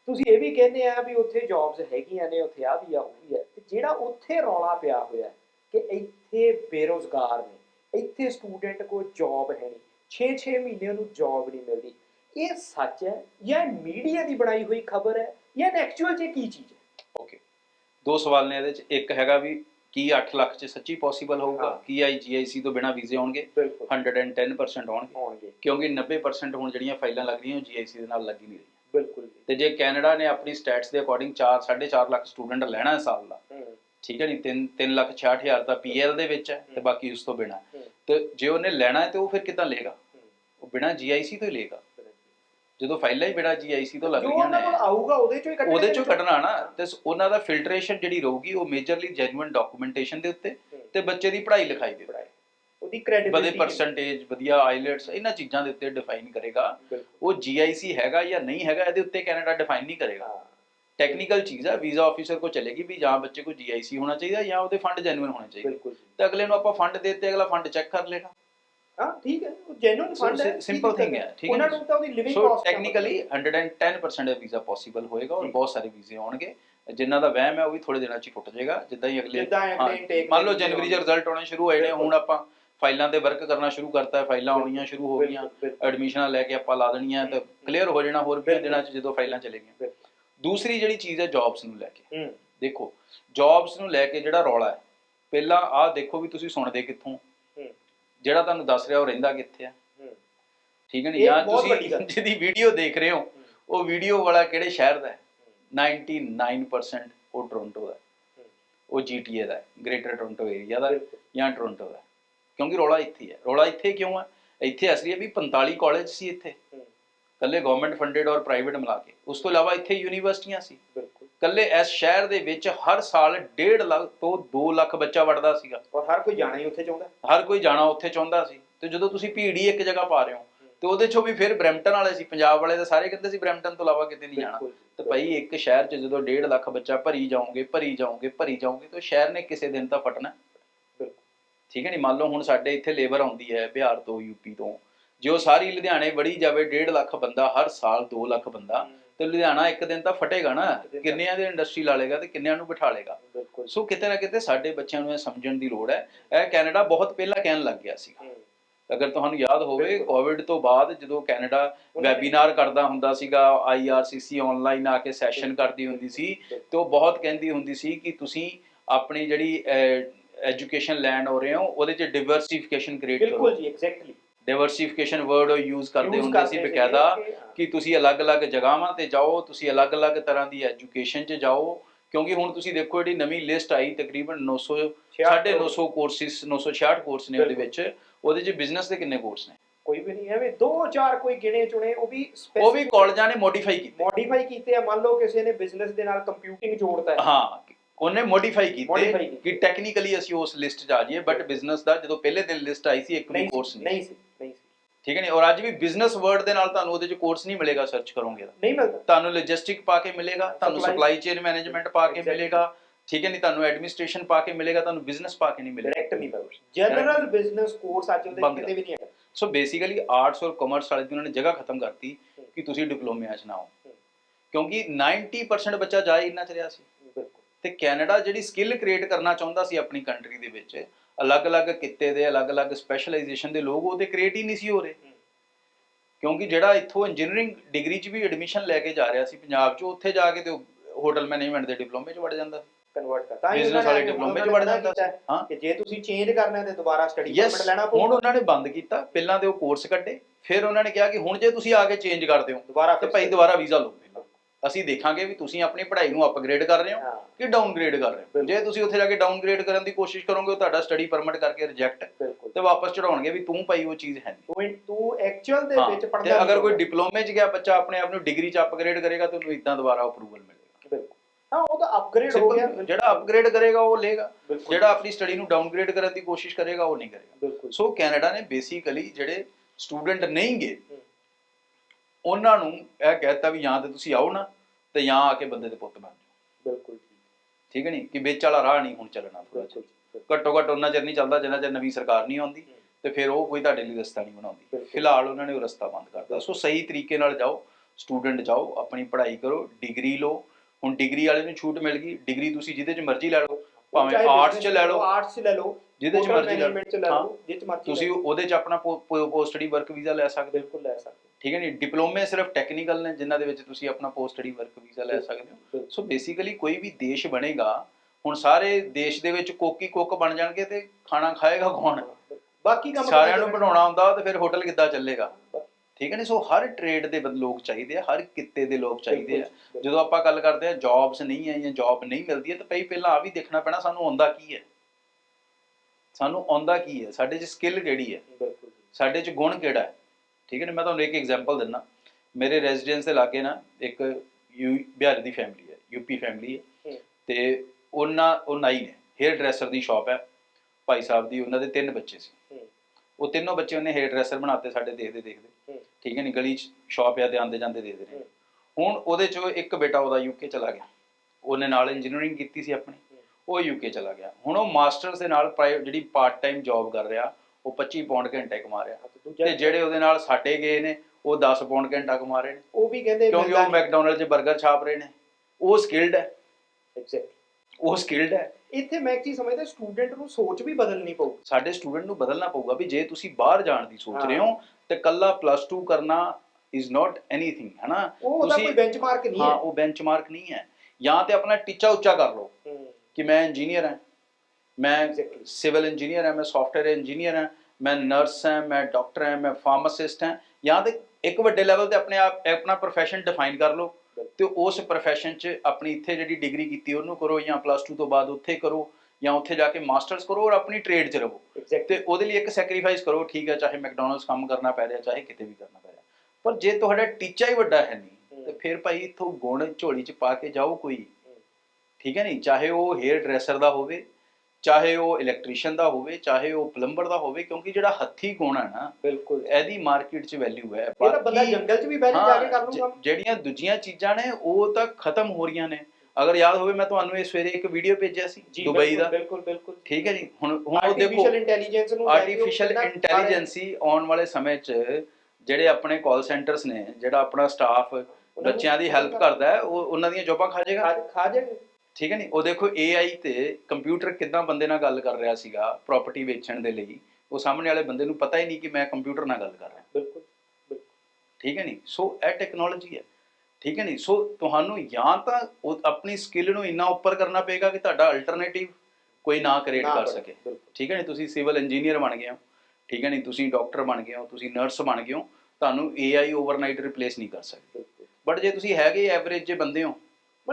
ਤੁਸੀਂ ਇਹ ਵੀ ਕਹਿੰਦੇ ਆ ਵੀ ਉੱਥੇ ਜੌਬਸ ਹੈਗੀਆਂ ਨੇ ਉੱਥੇ ਆ ਵੀ ਆ ਉਹ ਵੀ ਹੈ ਤੇ ਜਿਹੜਾ ਉੱਥੇ ਰੌਲਾ ਪਿਆ ਹੋਇਆ ਕਿ ਇੱਥੇ ਬੇਰੋਜ਼ਗਾਰ ਨੇ ਇੱਥੇ ਸਟੂਡੈਂਟ ਕੋਲ ਜੌਬ ਹੈ ਨਹੀਂ 6-6 ਮਹੀਨਿਆਂ ਨੂੰ ਜੌਬ ਨਹੀਂ ਮਿਲਦੀ। ਇਹ ਸੱਚ ਹੈ ਜਾਂ ਮੀਡੀਆ ਦੀ ਬਣਾਈ ਹੋਈ ਖਬਰ ਹੈ ਜਾਂ ਐਕਚੁਅਲ 'ਚ ਕੀ ਚੀਜ਼ ਹੈ? ਓਕੇ ਦੋ ਸਵਾਲ ਨੇ ਇਹਦੇ ਚ। ਇੱਕ ਹੈਗਾ ਵੀ ਕੀ 8 ਲੱਖ ਚ ਸੱਚੀ ਪੋਸੀਬਲ ਹੋਊਗਾ। ਕੀ ਆਈਜੀਆਈਸੀ ਤੋਂ ਬਿਨਾ ਵੀਜ਼ੇ ਆਉਣਗੇ? ਬਿਲਕੁਲ। 110% ਆਉਣਗੇ? ਆਉਣਗੇ। ਕਿਉਂਕਿ 90% ਹੁਣ ਜਿਹੜੀਆਂ ਫਾਈਲਾਂ ਲੱਗ ਰਹੀਆਂ ਉਹ ਜੀਆਈਸੀ ਦੇ ਨਾਲ ਲੱਗੀ ਨਹੀਂ ਰਹੀਆਂ। ਬਿਲਕੁਲ। ਤੇ ਜੇ ਕੈਨੇਡਾ ਨੇ ਆਪਣੀ ਸਟੈਟਸ ਦੇ ਅਕੋਰਡਿੰਗ 4 4.5 ਲੱਖ ਸਟੂਡੈਂਟ ਲੈਣਾ ਹੈ ਸਾਲ ਦਾ ਠੀਕ ਹੈ ਨਹੀਂ 3 3 ਲੱਖ 66000 ਤਾਂ ਪੀਐਲ ਦੇ ਵਿੱਚ ਹੈ ਤੇ। ਬਾਕੀ ਉਸ ਤੋਂ ਬਿਨਾ। ਤੇ ਜੇ ਉਹਨੇ ਲੈਣਾ ਹੈ ਤੇ ਉਹ ਫਿਰ ਕਿੱਦਾਂ ਲਏਗਾ? ਹੂੰ, ਉਹ ਬਿਨਾ ਜੀਆਈਸੀ ਤੋਂ ਹੀ ਬਿਲਕੁਲ। ਜਦੋਂ ਫਾਈਲਾਂ ਹੀ ਬਿਨਾ ਜੀਆਈਸੀ ਤੋਂ ਲੱਗ ਰਹੀਆਂ ਉਹਨਾਂ ਨੇ। ਕੋਲ ਆਊਗਾ ਉਹਦੇ ਚੋਂ ਹੀ ਕੱਢਣਾ ਉਹਦੇ ਚੋਂ ਕੱਢਣਾ ਨਾ। ਤੇ ਉਹਨਾਂ ਦਾ ਫਿਲਟਰੇਸ਼ਨ ਜਿਹੜੀ ਰਹੂਗੀ ਉਹ ਮੇਜਰਲੀ ਜੈਨੂਇਨ ਡਾਕੂਮੈਂਟੇਸ਼ਨ ਦੇ ਉੱਤੇ। ਤੇ ਬੱਚੇ ਦੀ ਪੜ੍ਹਾਈ ਲਿਖਾਈ ਦੇ ਉੱਤੇ। ਉਹਦੀ ਕ੍ਰੈਡੀਬਿਲਿਟੀ ਪਰਸੈਂਟੇਜ ਵਧੀਆ ਆਈਲੈਟਸ ਇਹਨਾਂ ਚੀਜ਼ਾਂ ਦੇ ਉੱਤੇ ਡਿਫਾਈਨ ਕਰੇਗਾ। ਉਹ ਜੀਆਈਸੀ ਹੈਗਾ ਜਾਂ ਨਹੀਂ ਹੈਗਾ ਇਹਦੇ ਉੱਤੇ ਕੈਨੇਡਾ ਡਿਫਾਈਨ ਨਹੀਂ ਕਰੇਗਾ। ਟੈਕਨੀਕਲ ਚੀਜ਼ ਹੈ ਵੀਜ਼ਾ ਆਫੀਸਰ ਕੋ ਚਲੇਗੀ ਵੀ ਜਾਂ ਬੱਚੇ ਕੋ ਜੀਆਈਸੀ ਹੋਣਾ ਚਾਹੀਦਾ ਜਾਂ ਉਹਦੇ ਫੰਡ ਜੈਨੂਇਨ ਹੋਣੇ ਚਾਹੀਦੇ। ਤੇ ਅਗਲੇ ਨੂੰ ਆਪਾਂ ਫੰਡ ਦੇਤੇ ਅਗਲਾ ਫੰਡ ਚੈੱਕ ਕਰ ਲੇਗਾ ਹਾਂ ਠੀਕ ਹੈ। ਉਹ ਜੈਨੂਇਨ ਫੰਡ ਹੈ simple thing ਹੈ, ਠੀਕ ਹੈ ਉਹਨਾਂ ਨਾ? ਤਾਂ ਉਹਦੀ ਲਿਵਿੰਗ ਕਾਸਟ ਟੈਕਨੀਕਲੀ 110% ਦਾ ਵੀਜ਼ਾ ਪੋਸੀਬਲ ਹੋਏਗਾ ਔਰ। ਬਹੁਤ ਸਾਰੇ ਵੀਜ਼ੇ ਆਉਣਗੇ। ਜਿਨ੍ਹਾਂ ਦਾ ਵਹਿਮ ਹੈ ਉਹ ਵੀ ਥੋੜੇ ਦਿਨਾਂ ਚ ਹੀ ਟੁੱਟ ਜਾਏਗਾ। ਜਿੱਦਾਂ ਹੀ ਅਗਲੇ ਮੰਨ ਲਓ ਦੇ ਜਨਵਰੀ ਵੀਜ਼ੇ ਰਿਜ਼ਲਟ ਆਉਣੇ ਸ਼ੁਰੂ ਹੋਏ ਨੇ। ਹੁਣ ਆਪਾਂ ਫਾਈਲਾਂ ਤੇ ਵਰਕ ਕਰਨਾ ਸ਼ੁਰੂ ਕਰਤਾ ਹੈ ਫਾਈਲਾਂ ਆਉਣੀਆਂ ਸ਼ੁਰੂ ਹੋ ਗਈਆਂ ਐਡਮਿਸ਼ਨਾਂ ਲੈ ਕੇ ਆਪਾਂ ਲਾ ਦੇਣੀਆਂ ਤਾਂ ਕਲੀਅਰ ਹੋ ਜਾਣਾ ਹੋਰ ਵੀ। ਦਿਨਾਂ 'ਚ ਜਦੋਂ ਫਾਈਲਾਂ ਚਲੇਗੀਆਂ। ਬਿਲਕੁਲ। ਦੂਸਰੀ ਜਿਹੜੀ ਚੀਜ਼ ਹੈ ਜੌਬਸ ਨੂੰ ਲੈ ਕੇ। ਦੇਖੋ ਜੌਬਸ ਨੂੰ ਲੈ ਕੇ ਜਿਹੜਾ ਰੌਲਾ ਹੈ ਪਹਿਲਾਂ ਆਹ ਦੇਖੋ ਵੀ ਤੁਸੀਂ ਸੁਣਦੇ ਕਿੱਥੋਂ? ਜਿਹੜਾ ਤੁਹਾਨੂੰ ਦੱਸ ਰਿਹਾ ਉਹ ਰਹਿੰਦਾ ਕਿੱਥੇ ਆ ਠੀਕ ਹੈ ਨਹੀਂ ਇਹ ਜਾਂ ਤੁਸੀਂ। ਜਿਹਦੀ ਵੀਡੀਓ ਦੇਖ ਰਹੇ ਹੋ ਉਹ ਵੀਡੀਓ ਵਾਲਾ ਕਿਹੜੇ ਸ਼ਹਿਰ ਦਾ ਹੈ? 99% ਉਹ ਟੋਰਾਂਟੋ ਦਾ। ਉਹ ਜੀਟੀਏ ਦਾ ਗ੍ਰੇਟਰ ਟੋਰਾਂਟੋ ਏਰੀਆ ਦਾ। ਜਾਂ ਟੋਰਾਂਟੋ ਦਾ। ਕਿਉਂਕਿ ਰੌਲਾ ਇੱਥੇ ਹੀ। ਹੈ ਰੌਲਾ ਇੱਥੇ ਕਿਉਂ ਹੈ? ਇੱਥੇ ਅਸਲੀ ਹੈ ਵੀ 45 ਕਾਲਜ ਸੀ ਇੱਥੇ। ਹੂੰ। ਕੱਲੇ ਗਵਰਨਮੈਂਟ ਫੰਡਡ ਔਰ ਪ੍ਰਾਈਵੇਟ ਮਿਲਾ ਕੇ। ਉਸ ਤੋਂ ਇਲਾਵਾ ਇੱਥੇ ਯੂਨੀਵਰਸਿਟੀਆਂ ਸੀ। ਬਿਲਕੁਲ। ਕੱਲੇ ਇਸ ਸ਼ਹਿਰ ਦੇ ਵਿੱਚ ਹਰ ਸਾਲ 1.5 ਲੱਖ ਤੋਂ 2 ਲੱਖ ਬੱਚਾ ਵੜਦਾ ਸੀਗਾ। ਔਰ ਹਰ ਕੋਈ ਜਾਣਾ ਹੀ ਉੱਥੇ ਚਾਹੁੰਦਾ ਹਰ ਕੋਈ ਜਾਣਾ ਉੱਥੇ ਚਾਹੁੰਦਾ ਸੀ। ਤੇ ਜਦੋਂ ਤੁਸੀਂ ਭੀੜੀ ਇੱਕ ਜਗ੍ਹਾ ਪਾ ਰਹੇ ਹੋ ਤੇ ਉਹਦੇ ਚੋਂ ਵੀ ਫਿਰ ਬ੍ਰੈਂਪਟਨ ਵਾਲੇ ਸੀ। ਪੰਜਾਬ ਵਾਲੇ ਤਾਂ ਸਾਰੇ ਕਹਿੰਦੇ ਸੀ ਬ੍ਰੈਂਪਟਨ ਤੋਂ ਇਲਾਵਾ ਕਿਤੇ ਨਹੀਂ ਜਾਣਾ। ਤੇ ਭਾਈ ਇੱਕ ਸ਼ਹਿਰ 'ਚ ਜਦੋਂ 1.5 ਲੱਖ ਬੱਚਾ ਭਰੀ ਜਾਓਗੇ ਭਰੀ ਜਾਓਗੇ ਭਰੀ ਜਾਓਗੇ ਤਾਂ ਸ਼ਹਿਰ ਨੇ ਕਿਸੇ ਦਿਨ ਤਾਂ ਫਟਣਾ। ਠੀਕ ਹੈ ਨਹੀਂ ਮੰਨ ਲਓ ਹੁਣ ਸਾਡੇ ਇੱਥੇ ਲੇਬਰ ਆਉਂਦੀ ਹੈ ਬਿਹਾਰ ਤੋਂ ਯੂਪੀ ਤੋਂ ਜੇ ਉਹ ਸਾਰੀ ਲੁਧਿਆਣੇ ਵੜੀ ਜਾਵੇ 1.5 ਲੱਖ ਬੰਦਾ ਹਰ ਸਾਲ 2 ਲੱਖ ਬੰਦਾ ਤੇ ਲੁਧਿਆਣਾ ਇੱਕ ਦਿਨ ਤਾਂ ਫਟੇਗਾ ਨਾ ਕਿੰਨਿਆਂ ਦੀ ਇੰਡਸਟਰੀ ਲਾ ਲੇਗਾ ਤੇ ਕਿੰਨਿਆਂ ਨੂੰ ਬਿਠਾ ਲੇਗਾ ਸੋ ਕਿਤੇ ਨਾ ਕਿਤੇ ਸਾਡੇ ਬੱਚਿਆਂ ਨੂੰ ਇਹ ਸਮਝਣ ਦੀ ਲੋੜ ਹੈ। ਇਹ ਕੈਨੇਡਾ ਬਹੁਤ ਪਹਿਲਾਂ ਕਹਿਣ ਲੱਗ ਗਿਆ ਸੀ। ਅਗਰ ਤੁਹਾਨੂੰ ਯਾਦ ਹੋਵੇ। ਕੋਵਿਡ ਤੋਂ ਬਾਅਦ ਜਦੋਂ ਕੈਨੇਡਾ ਵੈਬੀਨਾਰ ਕਰਦਾ ਹੁੰਦਾ ਸੀਗਾ ਆਈਆਰਸੀਸੀ ਆਨਲਾਈਨ ਆ ਕੇ ਸੈਸ਼ਨ ਕਰਦੀ ਹੁੰਦੀ ਸੀ ਤੇ ਉਹ ਬਹੁਤ ਕਹਿੰਦੀ ਹੁੰਦੀ ਸੀ ਕਿ ਤੁਸੀਂ ਆਪਣੀ ਜਿਹੜੀ ਐਜੂਕੇਸ਼ਨ ਲੈਣ ਹੋ ਰਹੇ ਹੋ ਉਹਦੇ ਚ ਡਿਵਰਸਿਫਿਕੇਸ਼ਨ ਕ੍ਰੀਏਟ ਕਰੋ। ਬਿਲਕੁਲ ਜੀ ਐਗਜ਼ੈਕਟਲੀ ਡਿਵਰਸਿਫਿਕੇਸ਼ਨ ਵਰਡ ਉਹ ਯੂਜ਼ ਕਰਦੇ ਹੁੰਦੇ ਸੀ ਬਕਾਇਦਾ ਕਿ ਤੁਸੀਂ ਅਲੱਗ-ਅਲੱਗ ਜਗ੍ਹਾਵਾਂ ਤੇ ਜਾਓ ਤੁਸੀਂ ਅਲੱਗ-ਅਲੱਗ ਤਰ੍ਹਾਂ ਦੀ ਐਜੂਕੇਸ਼ਨ 'ਚ ਜਾਓ ਕਿਉਂਕਿ ਹੁਣ ਤੁਸੀਂ ਦੇਖੋ ਜਿਹੜੀ ਨਵੀਂ ਲਿਸਟ ਆਈ ਤਕਰੀਬਨ 900 950 ਕੋਰਸਿਸ 966 ਕੋਰਸ ਨੇ ਉਹਦੇ ਵਿੱਚ। ਉਹਦੇ 'ਚ ਬਿਜ਼ਨਸ ਦੇ ਕਿੰਨੇ ਕੋਰਸ ਨੇ? ਕੋਈ ਵੀ ਨਹੀਂ ਐਵੇਂ ਦੋ ਚਾਰ ਕੋਈ ਗਿਣੇ ਚੁਣੇ ਉਹ ਵੀ ਉਹ ਵੀ ਕਾਲਜਾਂ ਨੇ ਮੋਡੀਫਾਈ ਕੀਤੇ। ਮੋਡੀਫਾਈ ਕੀਤੇ ਆ। ਮੰਨ ਲਓ ਕਿਸੇ ਨੇ ਬਿਜ਼ਨਸ ਦੇ ਨਾਲ ਕੰਪਿਊਟਿੰਗ ਜੋੜਤਾ ਹੈ। ਹਾਂ ਉਹਨੇ ਮੋਡੀਫਾਈ ਕੀਤੇ Modify ਕੀਤੇ। ਕਿ ਟੈਕਨੀਕਲੀ ਅਸੀਂ ਉਸ ਲਿਸਟ 'ਚ ਆ ਜਾਈਏ ਬਟ ਬਿਜ਼ਨਸ ਦਾ ਜਦੋਂ ਪਹਿਲੇ ਦਿਨ ਲਿਸਟ ਆਈ ਸੀ ਇੱਕ ਵੀ ਨਹੀਂ ਕੋਰਸ ਨਹੀਂ ਨਹੀਂ ਸੀ। ਨਹੀਂ ਸੀ। ਠੀਕ ਹੈ ਨਹੀਂ ਔਰ ਅੱਜ ਵੀ ਬਿਜ਼ਨਸ ਵਰਡ ਦੇ ਨਾਲ ਤੁਹਾਨੂੰ ਉਹਦੇ 'ਚ ਕੋਰਸ ਨਹੀਂ ਮਿਲੇਗਾ ਸਰਚ ਕਰੋਗੇ ਤਾਂ। ਨਹੀਂ ਮਿਲਦਾ। ਤੁਹਾਨੂੰ ਲੌਜਿਸਟਿਕ ਪਾ ਕੇ ਮਿਲੇਗਾ ਤੁਹਾਨੂੰ Supply- ਸਪਲਾਈ ਚੇਨ ਮੈਨੇਜਮੈਂਟ ਪਾ ਕੇ Exactly. ਮਿਲੇਗਾ ਠੀਕ ਹੈ ਨਹੀਂ ਤੁਹਾਨੂੰ ਐਡਮਿਨਿਸਟ੍ਰੇਸ਼ਨ ਪਾ ਕੇ ਮਿਲੇਗਾ ਤੁਹਾਨੂੰ ਬਿਜ਼ਨਸ ਪਾ ਕੇ ਨਹੀਂ ਮਿਲੇਗਾ। ਡਾਇਰੈਕਟ ਨਹੀਂ ਮਿਲਦਾ। ਜਨਰਲ ਬਿਜ਼ਨਸ ਕੋਰਸ ਅੱਜ ਉਹਦੇ ਬੰਦ ਕਿਤੇ ਵੀ ਨਹੀਂ ਹੈ ਸੋ ਬੇਸਿਕਲੀ ਆਰਟਸ ਔਰ ਕਾਮਰਸ ਵਾਲੇ ਦੀ ਉਹਨਾਂ ਨੇ ਜਗ੍ਹਾ ਖਤਮ ਕਰਤੀ। ਕਿ ਤੁਸੀਂ ਡਿਪਲੋਮੇ ਚ ਨਾ ਹਮ। ਕਿਉਂਕਿ 90% ਬੱਚਾ ਜਾ ਹੀ ਇੰਨਾ ਚ ਰਿਹਾ ਸੀ। ਤੇ ਕੈਨੇਡਾ ਜਿਹੜੀ ਸਕਿੱਲ ਕ੍ਰੀਏਟ ਕਰਨਾ ਚਾਹੁੰਦਾ ਸੀ ਆਪਣੀ ਕੰਟਰੀ ਦੇ ਵਿੱਚ ਅਲੱਗ-ਅਲੱਗ ਕਿੱਤੇ ਦੇ ਅਲੱਗ-ਅਲੱਗ ਸਪੈਸ਼ਲਾਈਜੇਸ਼ਨ ਦੇ ਲੋਕ ਉਹਦੇ ਕ੍ਰੀਏਟ ਹੀ ਨਹੀਂ ਸੀ ਹੋ ਰਹੇ। ਕਿਉਂਕਿ ਜਿਹੜਾ ਇੱਥੋਂ ਇੰਜੀਨੀਅਰਿੰਗ ਡਿਗਰੀ 'ਚ ਵੀ ਐਡਮਿਸ਼ਨ ਲੈ ਕੇ ਜਾ ਰਿਹਾ ਸੀ ਪੰਜਾਬ 'ਚ ਉੱਥੇ ਜਾ ਕੇ ਤੇ ਹੋਟਲ ਮੈਨੇਜਮੈਂਟ ਦੇ ਡਿਪਲੋਮੇ 'ਚ ਵੜ ਜਾਂਦਾ। ਕਨਵਰਟ ਕਰ ਤਾਂ ਹੀ ਬਿਜ਼ਨਸ ਵਾਲੇ ਡਿਪਲੋਮੇ 'ਚ ਵੜ ਜਾਂਦਾ ਹਾਂ। ਕਿ ਜੇ ਤੁਸੀਂ ਚੇਂਜ ਕਰਨਾ ਤੇ ਦੁਬਾਰਾ ਸਟੱਡੀ ਪਰਮਿਟ ਲੈਣਾ ਹੁਣ ਪਊਗਾ ਉਹਨਾਂ ਨੇ ਬੰਦ ਕੀਤਾ। ਪਹਿਲਾਂ ਤੇ ਉਹ ਕੋਰਸ ਕੱਢੇ। ਫਿਰ ਉਹਨਾਂ ਨੇ ਕਿਹਾ ਕਿ ਹੁਣ ਜੇ ਤੁਸੀਂ ਆ ਕੇ ਚੇਂਜ ਕਰਦੇ ਹੋ ਦੁਬਾਰਾ ਤੇ ਭਾਈ ਦੁਬਾਰਾ ਵੀਜ਼ਾ ਲਓ। ਅਸੀਂ ਦੇਖਾਂਗੇ ਵੀ ਤੁਸੀਂ ਆਪਣੀ ਪੜ੍ਹਾਈ ਨੂੰ ਅਪਗ੍ਰੇਡ ਕਰ ਰਹੇ ਹੋ ਕਿ ਡਾਊਨਗ੍ਰੇਡ ਕਰ ਰਹੇ ਹੋ। ਜੇ ਤੁਸੀਂ ਉੱਥੇ ਜਾ ਕੇ ਡਾਊਨਗ੍ਰੇਡ ਕਰਨ ਦੀ ਕੋਸ਼ਿਸ਼ ਕਰੋਗੇ ਉਹ ਤੁਹਾਡਾ ਸਟੱਡੀ ਪਰਮਿਟ ਕਰਕੇ ਰਿਜੈਕਟ ਤੇ ਵਾਪਸ ਚੜਾਉਣਗੇ ਵੀ ਤੂੰ ਭਾਈ ਉਹ ਚੀਜ਼ ਹੈ ਨਹੀਂ। ਤੂੰ ਐਕਚੁਅਲ ਦੇ ਵਿੱਚ ਪੜਦਾ ਤੇ ਅਗਰ ਕੋਈ ਡਿਪਲੋਮੇ 'ਚ ਗਿਆ ਬੱਚਾ ਆਪਣੇ ਆਪ ਨੂੰ ਡਿਗਰੀ 'ਚ ਅਪਗ੍ਰੇਡ ਕਰੇਗਾ ਤਾਂ ਉਹਨੂੰ ਇਦਾਂ ਦੁਬਾਰਾ ਅਪਰੂਵਲ ਮਿਲੇਗਾ। ਬਿਲਕੁਲ। ਹਾਂ ਉਹ ਤਾਂ ਅਪਗ੍ਰੇਡ ਹੋ ਗਿਆ। ਜਿਹੜਾ ਅਪਗ੍ਰੇਡ ਕਰੇਗਾ ਉਹ ਲੇਗਾ ਜਿਹੜਾ ਆਪਣੀ ਸਟੱਡੀ ਨੂੰ ਡਾਊਨਗ੍ਰੇਡ ਕਰਨ ਦੀ ਕੋਸ਼ਿਸ਼ ਕਰੇਗਾ ਉਹ ਨਹੀਂ ਕਰੇਗਾ। ਸੋ ਕੈਨੇਡਾ ਨੇ ਬੇਸਿਕਲੀ ਜਿਹੜੇ ਸਟੂਡੈਂਟ ਨਹੀਂ ਗਏ। ਉਹਨਾਂ ਨੂੰ ਇਹ ਕਹਿਤਾ ਵੀ ਜਾਂ ਤੇ ਤੁਸੀਂ ਆਓ ਨਾ ਤੇ ਜਾਂ ਆ ਕੇ ਬੰਦੇ ਦੇ ਪੁੱਤ ਬਣ ਜਾਓ। ਬਿਲਕੁਲ ਠੀਕ। ਹੈ ਨਹੀਂ ਕਿ ਵਿੱਚ ਵਾਲਾ ਰਾਹ ਨਹੀਂ ਹੁਣ ਚੱਲਣਾ ਥੋੜਾ ਘੱਟੋ ਘੱਟ ਉਹਨਾਂ ਚਿਰ ਨਹੀਂ ਚੱਲਦਾ ਜਿੰਨਾ ਚਿਰ ਨਵੀਂ ਸਰਕਾਰ ਨਹੀਂ ਆਉਂਦੀ ਤੇ ਫਿਰ ਉਹ ਕੋਈ ਤੁਹਾਡੇ ਲਈ ਰਸਤਾ ਨਹੀਂ ਬਣਾਉਂਦੀ। ਫਿਲਹਾਲ ਉਹਨਾਂ ਨੇ ਉਹ ਰਸਤਾ ਬੰਦ ਕਰਤਾ ਸੋ ਸਹੀ ਤਰੀਕੇ ਨਾਲ ਜਾਓ ਸਟੂਡੈਂਟ ਜਾਓ ਆਪਣੀ ਪੜ੍ਹਾਈ ਕਰੋ ਡਿਗਰੀ ਲਓ। ਹੁਣ ਡਿਗਰੀ ਵਾਲੇ ਨੂੰ ਛੂਟ ਮਿਲ ਗਈ ਡਿਗਰੀ ਤੁਸੀਂ ਜਿਹਦੇ ਚ ਮਰਜ਼ੀ ਲੈ ਲਓ ਭਾਵੇਂ ਆਰਟਸ ਚ ਲੈ ਲਓ ਆਰਟਸ ਚ ਲੈ ਲਓ ਜਿਹਦੇ ਚ ਮਰਜ਼ੀ ਲੈ ਲਓ। ਤੁਸੀਂ। ਉਹਦੇ ਚ ਆਪਣਾ ਪੋਸਟ ਸਟੱਡੀ ਵਰਕ ਵੀਜ਼ਾ ਲੈ ਸਕਦੇ ਬਿਲਕੁਲ ਲੈ ਸਕਦੇ ਠੀਕ ਹੈ ਨਹੀਂ ਡਿਪਲੋਮੇ ਸਿਰਫ ਟੈਕਨੀਕਲ ਨੇ ਜਿਨ੍ਹਾਂ ਦੇ ਵਿੱਚ ਤੁਸੀਂ ਆਪਣਾ ਪੋਸਟ ਸਟੱਡੀ ਵਰਕ ਵੀਜ਼ਾ ਲੈ ਸਕਦੇ ਹੋ। ਸੋ ਬੇਸਿਕਲੀ ਕੋਈ ਵੀ ਦੇਸ਼ ਬਣੇਗਾ ਹੁਣ ਸਾਰੇ ਦੇਸ਼ ਦੇ ਵਿੱਚ ਕੋਕੀ ਕੁੱਕ ਬਣ ਜਾਣਗੇ ਤੇ ਖਾਣਾ ਖਾਏਗਾ ਕੌਣ? ਬਾਕੀ ਕੰਮ ਸਾਰਿਆਂ ਨੂੰ ਬਣਾਉਣਾ ਹੁੰਦਾ ਤੇ ਫਿਰ ਹੋਟਲ ਕਿੱਦਾਂ ਚੱਲੇਗਾ? ਠੀਕ ਹੈ ਨਹੀਂ ਸੋ ਹਰ ਟ੍ਰੇਡ ਦੇ ਲੋਕ ਚਾਹੀਦੇ ਆ ਹਰ ਕਿੱਤੇ ਦੇ ਲੋਕ ਚਾਹੀਦੇ ਆ। ਜਦੋਂ ਆਪਾਂ ਗੱਲ ਕਰਦੇ ਆ ਜੌਬਸ ਨਹੀਂ ਹੈ ਜਾਂ ਜੌਬ ਨਹੀਂ ਮਿਲਦੀ ਹੈ ਤਾਂ ਪਈ ਪਹਿਲਾਂ ਆ ਵੀ ਦੇਖਣਾ ਪੈਣਾ ਸਾਨੂੰ ਆਉਂਦਾ ਕੀ ਹੈ? ਸਾਨੂੰ ਆਉਂਦਾ ਕੀ ਹੈ? ਸਾਡੇ 'ਚ ਸਕਿੱਲ ਕਿਹੜੀ ਹੈ? ਜੀ। ਸਾਡੇ 'ਚ ਗੁਣ ਕਿਹੜਾ ਹੈ? ਠੀਕ ਹੈ ਨਾ ਮੈਂ ਤੁਹਾਨੂੰ ਇੱਕ ਐਗਜ਼ਾਮਪਲ ਦਿੰਦਾ। ਮੇਰੇ ਰੈਜ਼ੀਡੈਂਸ ਦੇ ਲਾਗੇ ਨਾ ਇੱਕ ਯੂ ਬਿਹਾਰ ਦੀ ਫੈਮਿਲੀ ਹੈ ਯੂਪੀ ਫੈਮਿਲੀ ਹੈ। ਹੂੰ। ਤੇ ਉਹਨਾਂ ਉਹ ਨਾਈ ਨੇ ਹੇਅਰ ਡਰੈਸਰ ਦੀ ਸ਼ਾਪ ਹੈ। ਭਾਈ ਸਾਹਿਬ ਦੀ ਉਹਨਾਂ ਦੇ ਤਿੰਨ ਬੱਚੇ ਸੀ। ਹੂੰ। ਉਹ ਤਿੰਨੋਂ ਬੱਚੇ ਉਹਨੇ ਹੇਅਰ ਡਰੈਸਰ ਬਣਾਤੇ ਸਾਡੇ ਦੇਖਦੇ ਦੇਖਦੇ। ਹੂੰ। ਠੀਕ ਹੈ ਨਹੀਂ ਗਲੀ 'ਚ ਸ਼ਾਪ ਆ ਤੇ ਆਂਦੇ ਜਾਂਦੇ ਦੇਖਦੇ ਰਹੇ। ਹੁਣ ਉਹਦੇ 'ਚੋਂ ਇੱਕ ਬੇਟਾ ਉਹਦਾ ਯੂਕੇ ਚਲਾ ਗਿਆ। ਉਹਨੇ ਨਾਲ ਇੰਜੀਨੀਅਰਿੰਗ ਕੀਤੀ ਸੀ ਆਪਣੀ। ਉਹ ਯੂਕੇ ਚਲਾ ਗਿਆ। ਹੁਣ ਉਹ ਮਾਸਟਰਸ ਦੇ ਨਾਲ ਜਿਹੜੀ ਪਾਰਟ ਟਾਈਮ ਜੌਬ ਕਰ ਰਿਹਾ। ਉਹ 25 ਪੌਂਡ ਘੰਟੇ ਕਮਾ ਰਿਹਾ। ਤੇ ਜਿਹੜੇ ਉਹਦੇ ਨਾਲ ਸਾਡੇ ਗਏ ਨੇ ਉਹ 10 ਪੌਂਡ ਘੰਟਾ ਕਮਾ ਰਹੇ ਨੇ। ਉਹ ਵੀ ਕਹਿੰਦੇ ਕਿਉਂਕਿ ਉਹ ਮੈਕਡੋਨਲਡ 'ਚ 버ਗਰ ਛਾਪ ਰਹੇ ਨੇ। ਉਹ ਸਕਿਲਡ ਹੈ। ਐਗਜ਼ੈਕਟ ਉਹ ਸਕਿਲਡ ਹੈ। ਇੱਥੇ ਮੈਂ ਇੱਕ ਚੀਜ਼ ਸਮਝਦਾ ਸਟੂਡੈਂਟ ਨੂੰ ਸੋਚ ਵੀ ਬਦਲਣੀ ਪਊ। ਸਾਡੇ ਸਟੂਡੈਂਟ ਨੂੰ ਬਦਲਣਾ ਪਊਗਾ ਵੀ ਜੇ ਤੁਸੀਂ ਬਾਹਰ ਜਾਣ ਦੀ ਸੋਚ। ਰਹੇ ਹੋ ਤੇ ਕੱਲਾ ਪਲੱਸ 2 ਕਰਨਾ ਇਜ਼ ਨਾਟ ਐਨੀਥਿੰਗ ਹੈਨਾ? ਤੁਸੀਂ- ਕੋਈ ਬੈਂਚਮਾਰਕ ਨਹੀਂ ਹਾਂ ਹੈ। ਉਹ ਬੈਂਚਮਾਰਕ ਨਹੀਂ ਹੈ। ਜਾਂ ਤੇ ਆਪਣਾ ਟੀਚਾ ਉੱਚਾ ਕਰ ਲਓ ਕਿ ਮੈਂ ਇੰਜੀਨੀਅਰ ਹਾਂ। ਮੈਂ. ਸਿਵਲ ਇੰਜੀਨੀਅਰ ਹਾਂ ਮੈਂ ਸੌਫਟਵੇਅਰ ਇੰਜੀਨੀਅਰ ਹਾਂ ਮੈਂ ਨਰਸ ਹਾਂ ਮੈਂ ਡਾਕਟਰ ਹਾਂ ਮੈਂ ਫਾਰਮਾਸਿਸਟ ਹਾਂ ਜਾਂ ਤੇ ਇੱਕ ਵੱਡੇ ਲੈਵਲ ਤੇ ਆਪਣੇ ਆਪ ਆਪਣਾ profession ਡਿਫਾਈਨ ਕਰ ਲਓ ਤੇ ਉਸ profession 'ਚ ਆਪਣੀ ਇੱਥੇ ਜਿਹੜੀ ਡਿਗਰੀ ਕੀਤੀ ਉਹਨੂੰ ਕਰੋ ਜਾਂ ਪਲੱਸ 2 ਤੋਂ ਬਾਅਦ ਉੱਥੇ ਕਰੋ ਜਾਂ ਉੱਥੇ ਜਾ ਕੇ ਮਾਸਟਰਸ ਕਰੋ ਔਰ ਆਪਣੀ ਟ੍ਰੇਡ 'ਚ ਰਹੋ. ਤੇ ਉਹਦੇ ਲਈ ਇੱਕ ਸੈਕਰੀਫਾਈਸ ਕਰੋ ਠੀਕ ਹੈ ਚਾਹੇ ਮੈਕਡੋਨਲਡਸ ਕੰਮ ਕਰਨਾ ਪੈ ਰਿਹਾ ਚਾਹੇ ਕਿਤੇ ਵੀ ਕਰਨਾ ਪੈ ਰਿਹਾ ਪਰ ਜੇ ਤੁਹਾਡਾ ਟੀਚਾ ਹੀ ਵੱਡਾ ਹੈ ਨਹੀਂ। ਤੇ ਫਿਰ ਭਾਈ ਇਥੋਂ ਗੁਣ ਝੋਲੀ ਚ ਪਾ ਕੇ ਜਾਓ ਕੋਈ ਠੀਕ ਹੈ ਨਹੀਂ ਚਾਹੇ ਉਹ ਹੇਅਰ ਡਰੈਸਰ ਦਾ ਹੋਵੇ ਚਾਹੇ ਉਹ ਇਲੈਕਟ੍ਰੀਸ਼ੀਅਨ ਦਾ ਹੋਵੇ ਚਾਹੇ ਉਹ ਪਲੰਬਰ ਦਾ ਹੋਵੇ ਕਿਉਂਕਿ ਜਿਹੜਾ ਹੱਥੀ ਗੁਣ ਹੈ ਨਾ ਬਿਲਕੁਲ। ਇਹਦੀ ਮਾਰਕੀਟ 'ਚ ਵੈਲਿਊ ਹੈ। ਇਹ ਤਾਂ ਬੰਦਾ ਜੰਗਲ 'ਚ ਵੀ ਬਹਿ ਜਾ ਕੇ ਕਰ ਲੂਗਾ ਜਿਹੜੀਆਂ ਦੂਜੀਆਂ ਚੀਜ਼ਾਂ ਨੇ ਉਹ ਤਾਂ ਖਤਮ ਹੋ ਰਹੀਆਂ ਨੇ। ਅਗਰ ਯਾਦ ਹੋਵੇ ਮੈਂ ਤੁਹਾਨੂੰ ਇਹ ਸਵੇਰੇ ਇੱਕ ਵੀਡੀਓ ਭੇਜਿਆ ਸੀ ਦੁਬਈ ਦਾ। ਬਿਲਕੁਲ ਬਿਲਕੁਲ। ਠੀਕ ਹੈ ਜੀ? ਹੁਣ ਹੁਣ ਉਹ ਦੇਖੋ ਆਰਟੀਫੀਸ਼ੀਅਲ ਇੰਟੈਲੀਜੈਂਸ ਨੂੰ ਆਰਟੀਫੀਸ਼ੀਅਲ ਇੰਟੈਲੀਜੈਂਸੀ ਆਉਣ ਵਾਲੇ ਸਮੇਂ 'ਚ ਜਿਹੜੇ ਆਪਣੇ ਕਾਲ ਸੈਂਟਰਸ ਨੇ ਜਿਹੜਾ ਆਪਣਾ ਸਟਾਫ ਬੱਚਿਆਂ ਦੀ ਹੈਲਪ ਕਰਦਾ ਹੈ ਉਹ ਉਹਨਾਂ ਦੀਆਂ ਜੋਬਾਂ ਖਾ ਜਾਏਗਾ। ਖਾ ਜਾਣਗੇ। ਠੀਕ ਹੈ ਨਹੀਂ ਉਹ ਦੇਖੋ AI ਤੇ ਕੰਪਿਊਟਰ ਕਿਦਾਂ ਬੰਦੇ ਨਾਲ ਗੱਲ ਕਰ ਰਿਹਾ ਸੀਗਾ ਪ੍ਰਾਪਰਟੀ ਵੇਚਣ ਦੇ ਲਈ ਉਹ ਸਾਹਮਣੇ ਵਾਲੇ ਬੰਦੇ ਨੂੰ ਪਤਾ ਹੀ ਨਹੀਂ ਕਿ ਮੈਂ ਕੰਪਿਊਟਰ ਨਾਲ ਗੱਲ ਕਰ ਰਿਹਾ। ਬਿਲਕੁਲ ਠੀਕ ਹੈ ਨਹੀਂ ਸੋ ਇਹ ਟੈਕਨੋਲੋਜੀ ਹੈ। ਠੀਕ ਹੈ ਨਹੀਂ ਸੋ ਤੁਹਾਨੂੰ ਜਾਂ ਤਾਂ ਆਪਣੀ ਸਕਿੱਲ ਨੂੰ ਇੰਨਾ ਉੱਪਰ ਕਰਨਾ ਪਏਗਾ ਕਿ ਤੁਹਾਡਾ ਅਲਟਰਨੇਟਿਵ ਕੋਈ ਨਾ ਕ੍ਰੀਏਟ ਕਰ ਸਕੇ। ਠੀਕ ਹੈ ਨਹੀਂ ਤੁਸੀਂ ਸਿਵਲ ਇੰਜੀਨੀਅਰ ਬਣ ਗਏ ਹੋ। ਠੀਕ ਹੈ ਨਹੀਂ ਤੁਸੀਂ ਡਾਕਟਰ ਬਣ ਗਏ ਹੋ ਤੁਸੀਂ ਨਰਸ ਬਣ ਗਏ ਹੋ। ਤੁਹਾਨੂੰ AI ਓਵਰਨਾਈਟ ਰਿਪਲੇਸ ਨਹੀਂ ਕਰ ਸਕਦੀ ਬਟ ਜੇ ਤੁਸੀਂ ਹੈਗੇ ਐਵਰੇਜ ਜੇ ਬੰਦੇ ਹੋ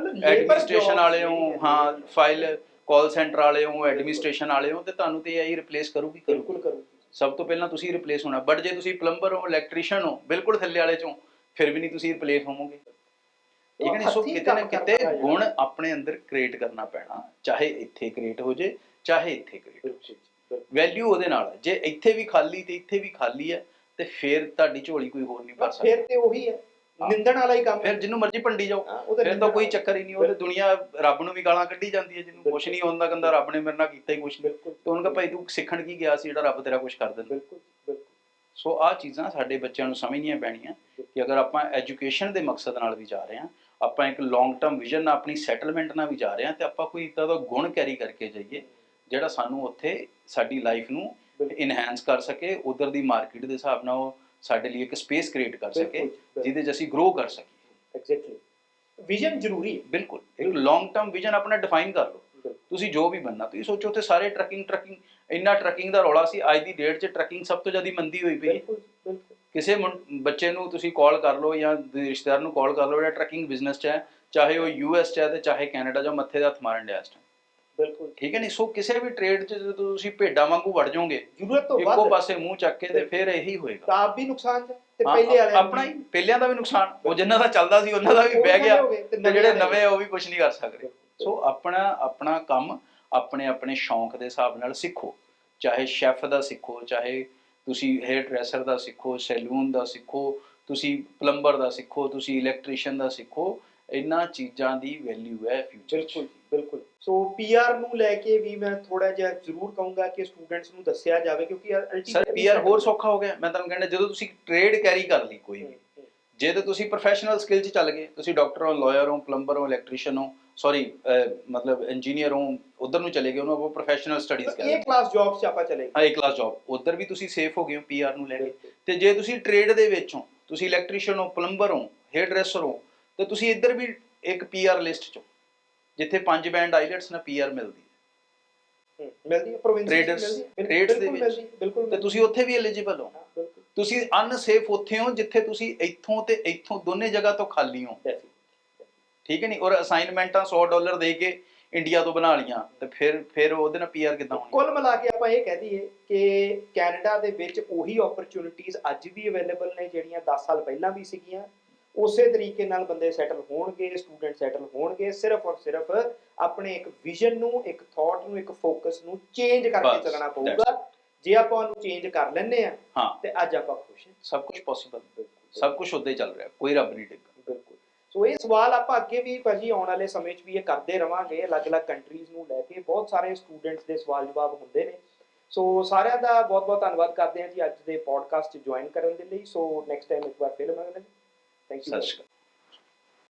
ਮਤਲਬ ਐਡਮਿਨਿਸਟ੍ਰੇਸ਼ਨ ਵਾਲੇ ਹੋ ਹਾਂ ਫਾਈਲ ਕਾਲ ਸੈਂਟਰ ਵਾਲੇ ਹੋ ਐਡਮਿਨਿਸਟ੍ਰੇਸ਼ਨ ਵਾਲੇ ਹੋ ਤੇ ਤੁਹਾਨੂੰ ਤੇ AI ਰਿਪਲੇਸ ਕਰੂਗੀ ਬਿਲਕੁਲ ਕਰੂਗੀ ਸਭ ਤੋਂ ਪਹਿਲਾਂ ਤੁਸੀਂ ਰਿਪਲੇਸ ਹੋਣਾ। ਬਟ ਜੇ ਤੁਸੀਂ ਪਲੰਬਰ ਹੋ ਇਲੈਕਟ੍ਰੀਸ਼ੀਅਨ ਹੋ ਬਿਲਕੁਲ ਥੱਲੇ ਵਾਲੇ ਚੋਂ ਫਿਰ ਵੀ ਨਹੀਂ ਤੁਸੀਂ ਰਿਪਲੇਸ ਹੋਵੋਗੇ। ਠੀਕ ਨਹੀਂ ਸੋ ਕਿਤੇ ਨਾ ਕਿਤੇ। ਗੁਣ ਆਪਣੇ ਅੰਦਰ ਕ੍ਰੀਏਟ ਕਰਨਾ ਪੈਣਾ ਚਾਹੇ ਇੱਥੇ ਕ੍ਰੀਏਟ ਹੋ ਜੇ ਚਾਹੇ ਇੱਥੇ ਕ੍ਰੀਏਟ ਵੈਲਿਊ ਉਹਦੇ ਨਾਲ ਜੇ ਇੱਥੇ ਵੀ ਖਾਲੀ ਤੇ ਇੱਥੇ ਵੀ ਖਾਲੀ ਹੈ ਤੇ ਫਿਰ ਤੁਹਾਡੀ ਝੋਲੀ ਕੋਈ ਹੋਰ ਨਹੀਂ ਭਰ ਸਕਦਾ। ਫਿਰ ਤੇ ਉਹੀ ਹਾਂ। ਨਿੰਦਣ ਵਾਲਾ ਹੀ ਕੰਮ ਫਿਰ ਜਿੰਨੂੰ ਮਰਜ਼ੀ ਭੰਡੀ ਜਾਓ। ਫਿਰ ਤਾਂ ਕੋਈ। ਚੱਕਰ ਹੀ ਨਹੀਂ ਉਹਦੇ ਦੁਨੀਆ ਰੱਬ ਨੂੰ ਵੀ ਗਾਲਾਂ ਕੱਢੀ ਜਾਂਦੀ ਹੈ ਜਿਹਨੂੰ ਕੁਛ ਨਹੀਂ ਹੁੰਦਾ ਕਹਿੰਦਾ ਰੱਬ ਨੇ ਮੇਰੇ ਨਾਲ ਕੀਤਾ ਹੀ ਕੁਛ ਨਹੀਂ। ਤੇ ਉਹਨਾਂ ਕਾ ਭਾਈ ਤੂੰ ਸਿੱਖਣ ਕੀ ਗਿਆ ਸੀ ਜਿਹੜਾ ਰੱਬ ਤੇਰਾ ਕੁਛ ਕਰ ਦਿੰਦਾ? ਬਿਲਕੁਲ ਬਿਲਕੁਲ। ਸੋ ਆਹ ਚੀਜ਼ਾਂ ਸਾਡੇ ਬੱਚਿਆਂ ਨੂੰ ਸਮਝਣੀਆਂ ਪੈਣੀਆਂ ਕਿ ਅਗਰ ਆਪਾਂ ਐਜੂਕੇਸ਼ਨ ਦੇ ਮਕਸਦ ਨਾਲ ਵੀ ਜਾ ਰਹੇ ਹਾਂ ਆਪਾਂ ਇੱਕ ਲੌਂਗ ਟਰਮ ਵਿਜ਼ਨ ਨਾਲ ਆਪਣੀ ਸੈਟਲਮੈਂਟ ਨਾਲ ਵੀ ਜਾ ਰਹੇ ਹਾਂ ਤੇ ਆਪਾਂ ਕੋਈ ਇਦਾਂ ਦਾ ਗੁਣ ਕੈਰੀ ਕਰਕੇ ਜਾਈਏ ਜਿਹੜਾ ਸਾਨੂੰ ਉੱਥੇ ਸਾਡੀ ਲਾਈਫ ਨੂੰ ਇਨਹੈਂਸ ਕਰ ਸਕੇ ਉਧਰ ਦੀ ਮਾਰਕੀਟ ਦੇ ਹਿਸਾਬ ਨਾਲ ਉਹ ਸਾਡੇ ਲਈ ਇੱਕ ਸਪੇਸ ਕ੍ਰੀਏਟ ਕਰ ਸਕੇ। ਜਿਹਦੇ 'ਚ ਅਸੀਂ ਗਰੋ ਕਰ ਸਕੀਏ ਐਗਜ਼ੈਕਟਲੀ ਵਿਜ਼ਨ ਜ਼ਰੂਰੀ ਹੈ ਬਿਲਕੁਲ ਇੱਕ ਲੌਂਗ ਟਰਮ ਵਿਜ਼ਨ ਆਪਣਾ ਡਿਫਾਈਨ ਕਰ ਲਓ। ਤੁਸੀਂ ਜੋ ਵੀ ਬੰਨਾ ਤੁਸੀਂ ਸੋਚੋ ਤੇ ਸਾਰੇ ਟਰੱਕਿੰਗ ਟਰੱਕਿੰਗ ਇੰਨਾ ਟਰੱਕਿੰਗ ਦਾ ਰੌਲਾ ਸੀ ਅੱਜ ਦੀ ਡੇਟ 'ਚ ਟਰੱਕਿੰਗ ਸਭ ਤੋਂ ਜ਼ਿਆਦਾ ਮੰਦੀ ਹੋਈ ਪਈ ਹੈ ਬਿਲਕੁਲ ਬਿਲਕੁਲ ਕਿਸੇ ਬੱਚੇ ਨੂੰ ਤੁਸੀਂ ਕਾਲ ਕਰ ਲਓ ਜਾਂ ਰਿਸ਼ਤੇਦਾਰ ਨੂੰ ਕਾਲ ਕਰ ਲਓ ਜਿਹੜਾ ਟਰੱਕਿੰਗ ਬਿਜ਼ਨਸ 'ਚ ਹੈ ਚਾਹੇ ਉਹ ਯੂਐਸ 'ਚ ਹੈ ਤੇ ਚਾਹੇ ਕੈਨੇਡਾ 'ਚ ਮੱਥੇ ਦਾ ਹੱਥ ਮਾਰਨ ਡਿਆ ਇਸ। ਬਿਲਕੁਲ। ਠੀਕ ਹੈ ਨਹੀਂ ਸੋ ਕਿਸੇ ਵੀ ਟ੍ਰੇਡ 'ਚ ਜਦੋਂ ਤੁਸੀਂ ਭੇਡਾਂ ਵਾਂਗੂ ਵੜ ਜਾਓਗੇ ਜ਼ਰੂਰਤ ਤੋਂ ਇੱਕੋ ਵੱਧ। ਪਾਸੇ ਮੂੰਹ ਚੱਕ ਕੇ ਤੇ ਫਿਰ ਇਹੀ ਹੋਏਗਾ। ਤਾਂ ਆਪ ਵੀ ਨੁਕਸਾਨ ਤੇ ਪਹਿਲੇ ਵਾਲੇ ਆਪਣਾ ਹੀ ਪਹਿਲਿਆਂ ਦਾ ਵੀ ਨੁਕਸਾਨ। ਉਹ ਜਿਨ੍ਹਾਂ ਦਾ ਚੱਲਦਾ ਸੀ ਉਹਨਾਂ ਦਾ ਵੀ ਬਹਿ ਗਿਆ। ਤੇ ਜਿਹੜੇ ਨਵੇਂ ਉਹ ਵੀ ਕੁਝ ਨਹੀਂ ਕਰ ਸਕਦੇ। ਸੋ ਆਪਣਾ ਆਪਣਾ ਕੰਮ ਆਪਣੇ ਆਪਣੇ ਸ਼ੌਂਕ ਦੇ ਹਿਸਾਬ ਨਾਲ ਸਿੱਖੋ। ਚਾਹੇ ਸ਼ੈਫ ਦਾ ਸਿੱਖੋ ਚਾਹੇ ਤੁਸੀਂ ਹੇਅਰ ਡਰੈਸਰ ਦਾ ਸਿੱਖੋ ਸੈਲੂਨ ਦਾ ਸਿੱਖੋ ਤੁਸੀਂ ਪਲੰਬਰ ਦਾ ਸਿੱਖੋ ਤੁਸੀਂ ਇਲੈਕਟ੍ਰੀਸ਼ੀਅਨ ਦਾ ਸਿੱਖੋ ਇਹਨਾਂ ਚੀਜ਼ਾਂ ਦੀ ਵੈਲਿਊ ਹੈ ਫਿਊਚਰ ਬਿਲਕੁਲ ਬਿਲਕੁਲ। ਸੋ ਪੀਆਰ ਨੂੰ ਲੈ ਕੇ ਵੀ ਮੈਂ ਥੋੜਾ ਜਿਹਾ ਜ਼ਰੂਰ ਕਹੂੰਗਾ ਕਿ ਸਟੂਡੈਂਟਸ ਨੂੰ ਦੱਸਿਆ ਜਾਵੇ ਕਿਉਂਕਿ ਸਰ ਪੀਆਰ ਹੋਰ ਸੌਖਾ ਹੋ ਗਿਆ। ਮੈਂ ਤੁਹਾਨੂੰ ਕਹਿੰਦਾ ਜਦੋਂ ਤੁਸੀਂ ਟ੍ਰੇਡ ਕੈਰੀ ਕਰ ਲਈ ਕੋਈ ਵੀ ਜੇ ਤਾਂ ਤੁਸੀਂ ਪ੍ਰੋਫੈਸ਼ਨਲ ਸਕਿੱਲ 'ਚ ਚੱਲ ਗਏ ਤੁਸੀਂ ਡਾਕਟਰ ਹੋ ਲਾਇਰ ਹੋ ਪਲੰਬਰ ਹੋ ਇਲੈਕਟ੍ਰੀਸ਼ੀਅਨ ਹੋ ਸੌਰੀ ਮਤਲਬ ਇੰਜੀਨੀਅਰ ਹੋ ਉਧਰ ਨੂੰ ਚਲੇ ਗਏ ਉਹਨੂੰ ਆਪਾਂ ਪ੍ਰੋਫੈਸ਼ਨਲ ਸਟੱਡੀਜ਼ ਇਹ ਕਹਿੰਦੇ। ਕਲਾਸ ਜੌਬਸ ਚ ਆਪਾਂ ਚਲੇ ਹਾਂ ਏ ਕਲਾਸ ਜੌਬ ਉਧਰ ਵੀ ਤੁਸੀਂ ਸੇਫ ਹੋ ਗਏ ਹੋ ਪੀਆਰ ਨੂੰ ਲੈ ਕੇ। ਤੇ ਜੇ ਤੁਸੀਂ ਟ੍ਰੇਡ ਦੇ ਵਿੱਚ ਹੋ ਤੁਸੀਂ ਇਲੈਕਟ੍ਰੀਸ਼ੀਅਨ ਹੋ ਪਲੰਬਰ ਹੋ ਹੇਅਰ ਡਰੈਸਰ ਹੋ ਤੇ ਤੁਸੀਂ ਇੱਧਰ ਵੀ ਇੱਕ ਪੀਆਰ ਲਿਸਟ 'ਚ ਜਿੱਥੇ ਪੰਜ ਬੈਂਡ ਆਈਲੈਟਸ ਨਾਲ ਪੀਆਰ ਮਿਲਦੀ ਹੈ। ਮਿਲਦੀ ਹੈ ਪ੍ਰੋਵਿੰਸ Traders, trades ਦੇ ਵਿੱਚ। ਬਿਲਕੁਲ ਤੇ ਤੁਸੀਂ ਉੱਥੇ ਵੀ ਐਲੀਜੀਬਲ ਹੋ। ਤੁਸੀਂ ਅਨਸੇਫ ਉੱਥੇ ਹੋ ਜਿੱਥੇ ਤੁਸੀਂ ਇੱਥੋਂ ਤੇ ਇੱਥੋਂ ਦੋਨੇ ਜਗ੍ਹਾ ਤੋਂ ਖਾਲੀ ਹੋ। ਠੀਕ ਹੈ ਨਹੀਂ ਔਰ ਅਸਾਈਨਮੈਂਟਾਂ 100 ਡਾਲਰ ਦੇ ਕੇ ਇੰਡੀਆ ਤੋਂ ਬਣਾ ਲੀਆਂ ਤੇ ਫਿਰ ਫਿਰ ਉਹਦੇ ਨਾਲ ਪੀਆਰ ਕਿੱਦਾਂ ਹੋਣੀ? ਕੁੱਲ ਮਿਲਾ ਕੇ ਆਪਾਂ ਇਹ ਕਹਿ ਦਈਏ ਕਿ ਕੈਨੇਡਾ ਦੇ ਵਿੱਚ ਉਹੀ ਓਪਰਚੁਨਿਟੀਆਂ ਅੱਜ ਵੀ ਅਵੇਲੇਬਲ ਨੇ ਜਿਹੜੀਆਂ 10 ਸਾਲ ਪਹਿਲਾਂ ਵੀ ਸੀਗੀਆਂ। ਉਸੇ ਤਰੀਕੇ ਨਾਲ ਬੰਦੇ ਸੈਟਲ ਹੋਣਗੇ ਸਟੂਡੈਂਟ ਸੈਟਲ ਹੋਣਗੇ ਸਿਰਫ ਔਰ ਸਿਰਫ ਆਪਣੇ ਇੱਕ ਵਿਜ਼ਨ ਨੂੰ ਇੱਕ ਥਾਟ ਨੂੰ ਇੱਕ ਫੋਕਸ ਨੂੰ ਚੇਂਜ ਕਰਕੇ ਚੱਲਣਾ ਪਊਗਾ। ਜੇ ਆਪਾਂ ਉਹਨੂੰ ਚੇਂਜ ਕਰ ਲੈਂਦੇ ਆ ਤੇ ਅੱਜ ਆਪਾਂ ਖੁਸ਼ ਹਾਂ। ਸਭ ਕੁਝ ਪੋਸੀਬਲ ਸਭ ਕੁਝ ਉੱਦਾਂ ਹੀ ਚੱਲ ਰਿਹਾ ਕੋਈ ਰੱਬ ਨਹੀਂ ਡਿੱਗਾ ਬਿਲਕੁਲ। ਸੋ ਇਹ ਸਵਾਲ ਆਪਾਂ ਅੱਗੇ ਵੀ ਭਾਜੀ ਆਉਣ ਵਾਲੇ ਸਮੇਂ 'ਚ ਵੀ ਇਹ ਕਰਦੇ ਰਵਾਂਗੇ ਅਲੱਗ-ਅਲੱਗ ਕੰਟਰੀਜ਼ ਨੂੰ ਲੈ ਕੇ। ਬਹੁਤ ਸਾਰੇ ਸਟੂਡੈਂਟਸ ਦੇ ਸਵਾਲ ਜਵਾਬ ਹੁੰਦੇ ਨੇ। ਸੋ ਸਾਰਿਆਂ ਦਾ ਬਹੁਤ-ਬਹੁਤ ਧੰਨਵਾਦ ਕਰਦੇ ਹਾਂ ਜੀ ਅੱਜ ਦੇ ਪੋਡਕਾਸਟ 'ਚ ਜੁਆਇਨ ਕਰਨ ਦੇ ਲਈ। ਸੋ ਨੈਕਸਟ ਟਾਈਮ ਇੱਕ ਵਾਰ ਫਿਰ ਮਿਲਾਂਗੇ Thank you. Sasha.